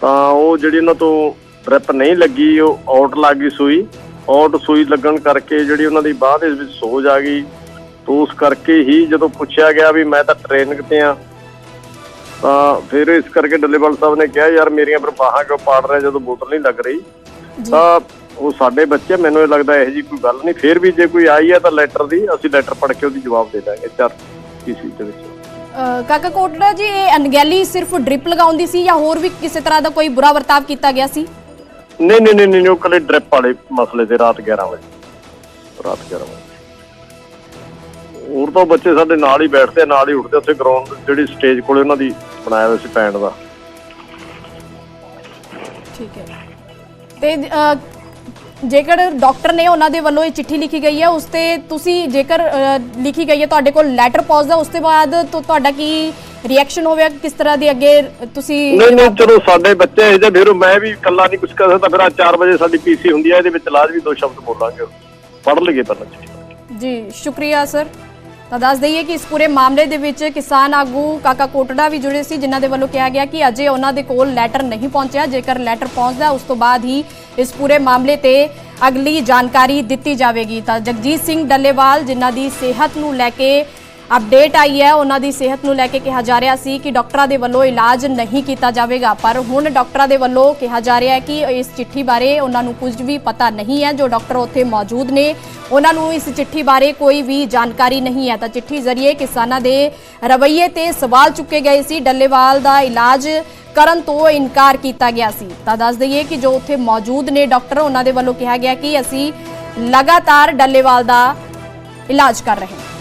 S6: ਤਾਂ ਉਹ ਜਿਹੜੀ ਉਹਨਾਂ ਤੋਂ ਡ੍ਰਿਪ ਨਹੀਂ ਲੱਗੀ, ਉਹ ਆਊਟ ਲੱਗ ਗਈ ਸੂਈ। ਆਊਟ ਸੂਈ ਲੱਗਣ ਕਰਕੇ ਜਿਹੜੀ ਉਹਨਾਂ ਦੀ ਬਾਹ ਦੇ ਵਿੱਚ ਸੋਜ ਆ ਗਈ। ਤੋਂ ਉਸ ਕਰਕੇ ਹੀ ਜਦੋਂ ਪੁੱਛਿਆ ਗਿਆ ਵੀ ਮੈਂ ਤਾਂ ਟ੍ਰੇਨਿੰਗ ਤੇ ਆ ਤਾਂ ਫਿਰ ਇਸ ਕਰਕੇ ਡੱਲੇਵਾਲ ਸਾਹਿਬ ਨੇ ਕਿਹਾ ਯਾਰ ਮੇਰੀਆਂ ਬਾਹਾਂ ਕਿਉਂ ਪਾੜ ਰਿਹਾ ਜਦੋਂ ਬੋਤਲ ਨਹੀਂ ਲੱਗ ਰਹੀ। ਤਾਂ ਉਹ ਸਾਡੇ ਬੱਚੇ ਮੈਨੂੰ ਇਹ ਲੱਗਦਾ ਇਹੋ ਜੀ ਕੋਈ ਗੱਲ ਨਹੀਂ। ਫਿਰ ਵੀ ਜੇ ਕੋਈ ਆਈ ਹੈ ਤਾਂ ਲੈਟਰ ਦੀ ਅਸੀਂ ਲੈਟਰ ਪੜ੍ਹ ਕੇ ਉਹਦੀ ਜਵਾਬ ਦੇ ਦਾਂਗੇ ਚਾਰ ਕਿਸੇ ਦੇ ਵਿੱਚ।
S1: ਕਾਕਾ ਕੋਟੜਾ ਜੀ ਇਹ ਅਣਗਹਿਲੀ ਸਿਰਫ ਡ੍ਰਿਪ ਲਗਾਉਣ ਦੀ ਸੀ ਜਾਂ ਹੋਰ ਵੀ ਕਿਸੇ ਤਰ੍ਹਾਂ ਦਾ ਕੋਈ ਬੁਰਾ ਵਰਤਾਵ ਕੀਤਾ ਗਿਆ ਸੀ?
S6: ਨਹੀਂ ਨਹੀਂ ਨਹੀਂ ਨਹੀਂ ਉਹ ਕੱਲੇ ਡ੍ਰਿਪ ਵਾਲੇ ਮਸਲੇ ਤੇ ਰਾਤ 11 ਵਜੇ। ਰਾਤ 11 ਵਜੇ। ਹੋਰ ਤਾਂ ਬੱਚੇ ਸਾਡੇ ਨਾਲ ਹੀ ਬੈਠਦੇ ਨਾਲ ਹੀ ਉੱਠਦੇ ਉੱਥੇ ਗਰਾਊਂਡ ਜਿਹੜੀ ਸਟੇਜ ਕੋਲੇ ਉਹਨਾਂ ਦੀ ਬਣਾਇਆ ਹੋਇਆ ਸੀ ਪੈਂਡ ਦਾ। ਠੀਕ ਹੈ।
S1: ਤੇ ਅ, ਜੇਕਰ ਡਾਕਟਰ ਨੇ ਉਹਨਾਂ ਦੇ ਵੱਲੋਂ ਇਹ ਚਿੱਠੀ ਲਿਖੀ ਗਈ ਹੈ ਉਸ ਤੇ ਤੁਸੀਂ ਜੇਕਰ ਅ, ਲਿਖੀ ਗਈ ਹੈ ਤੁਹਾਡੇ ਕੋਲ ਲੈਟਰ ਪੌਜ਼ ਦਾ ਉਸ ਤੋਂ ਬਾਅਦ ਤੁ- ਤੁਹਾਡਾ ਕੀ ਰਿਐਕਸ਼ਨ ਹੋਵੇਗਾ? ਕਿਸ ਤਰ੍ਹਾਂ ਦੀ ਅੱਗੇ ਤੁਸੀਂ
S6: ਨਹੀਂ ਨਹੀਂ ਚਲੋ ਸਾਡੇ ਬੱਚੇ ਇਹ ਜੇ ਫਿਰ ਮੈਂ ਵੀ ਇਕੱਲਾ ਨਹੀਂ ਕੁਝ ਕਰ ਸਕਦਾ ਫਿਰ ਆ 4 ਵਜੇ ਸਾਡੀ ਪੀਸੀ ਹੁੰਦੀ ਹੈ ਇਹਦੇ ਵਿੱਚ ਲਾਜ਼ਮੀ ਦੋ ਸ਼ਬਦ ਬੋਲਾਂਗੇ। ਪੜ੍ਹ ਲਈਏ ਪਹਿਲਾਂ ਚਿੱਠੀ।
S1: ਜੀ ਸ਼ੁਕਰੀਆ ਸਰ ਤਾਂ ਦੱਸ ਦਈਏ ਕਿ ਇਸ ਪੂਰੇ ਮਾਮਲੇ ਦੇ ਵਿੱਚ ਕਿਸਾਨ ਆਗੂ ਕਾਕਾ ਕੋਟੜਾ ਵੀ ਜੁੜੇ ਸੀ, ਜਿਨ੍ਹਾਂ ਦੇ ਵੱਲੋਂ ਕਿਹਾ ਗਿਆ ਕਿ ਅਜੇ ਉਹਨਾਂ ਦੇ ਕੋਲ ਲੈਟਰ ਨਹੀਂ ਪਹੁੰਚਿਆ। ਜੇਕਰ ਲੈਟਰ ਪਹੁੰਚਦਾ, ਉਸ ਤੋਂ ਬਾਅਦ ਹੀ ਇਸ ਪੂਰੇ ਮਾਮਲੇ ਤੇ ਅਗਲੀ ਜਾਣਕਾਰੀ ਦਿੱਤੀ ਜਾਵੇਗੀ। ਤਾਂ ਜਗਜੀਤ ਸਿੰਘ ਡੱਲੇਵਾਲ, ਜਿਨ੍ਹਾਂ ਦੀ ਸਿਹਤ ਨੂੰ ਲੈ ਕੇ ਅਪਡੇਟ ਆਈ ਹੈ, ਉਹਨਾਂ ਦੀ ਸਿਹਤ ਨੂੰ ਲੈ ਕੇ ਕਿਹਾ ਜਾ ਰਿਹਾ ਸੀ ਕਿ ਡਾਕਟਰਾਂ ਦੇ ਵੱਲੋਂ ਇਲਾਜ ਨਹੀਂ ਕੀਤਾ ਜਾਵੇਗਾ, ਪਰ ਹੁਣ ਡਾਕਟਰਾਂ ਦੇ ਵੱਲੋਂ ਕਿਹਾ ਜਾ ਰਿਹਾ ਹੈ ਕਿ ਇਸ ਚਿੱਠੀ ਬਾਰੇ ਉਹਨਾਂ ਨੂੰ ਕੁਝ ਵੀ ਪਤਾ ਨਹੀਂ ਹੈ, ਜੋ ਡਾਕਟਰ ਉੱਥੇ ਮੌਜੂਦ ਨੇ, ਉਹਨਾਂ ਨੂੰ ਇਸ ਚਿੱਠੀ ਬਾਰੇ ਕੋਈ ਵੀ ਜਾਣਕਾਰੀ ਨਹੀਂ ਹੈ। ਤਾਂ ਚਿੱਠੀ ਜ਼ਰੀਏ ਕਿਸਾਨਾਂ ਦੇ ਰਵੱਈਏ ਤੇ ਸਵਾਲ ਚੁੱਕੇ ਗਏ ਸੀ, ਡੱਲੇਵਾਲ ਦਾ ਇਲਾਜ ਕਰਨ ਤੋਂ ਇਨਕਾਰ ਕੀਤਾ ਗਿਆ ਸੀ। ਤਾਂ ਦੱਸ ਦਈਏ ਕਿ ਜੋ ਉੱਥੇ ਮੌਜੂਦ ਨੇ ਡਾਕਟਰ, ਉਹਨਾਂ ਦੇ ਵੱਲੋਂ ਕਿਹਾ ਗਿਆ ਕਿ ਅਸੀਂ ਲਗਾਤਾਰ ਡੱਲੇਵਾਲ ਦਾ ਇਲਾਜ ਕਰ ਰਹੇ ਹਾਂ।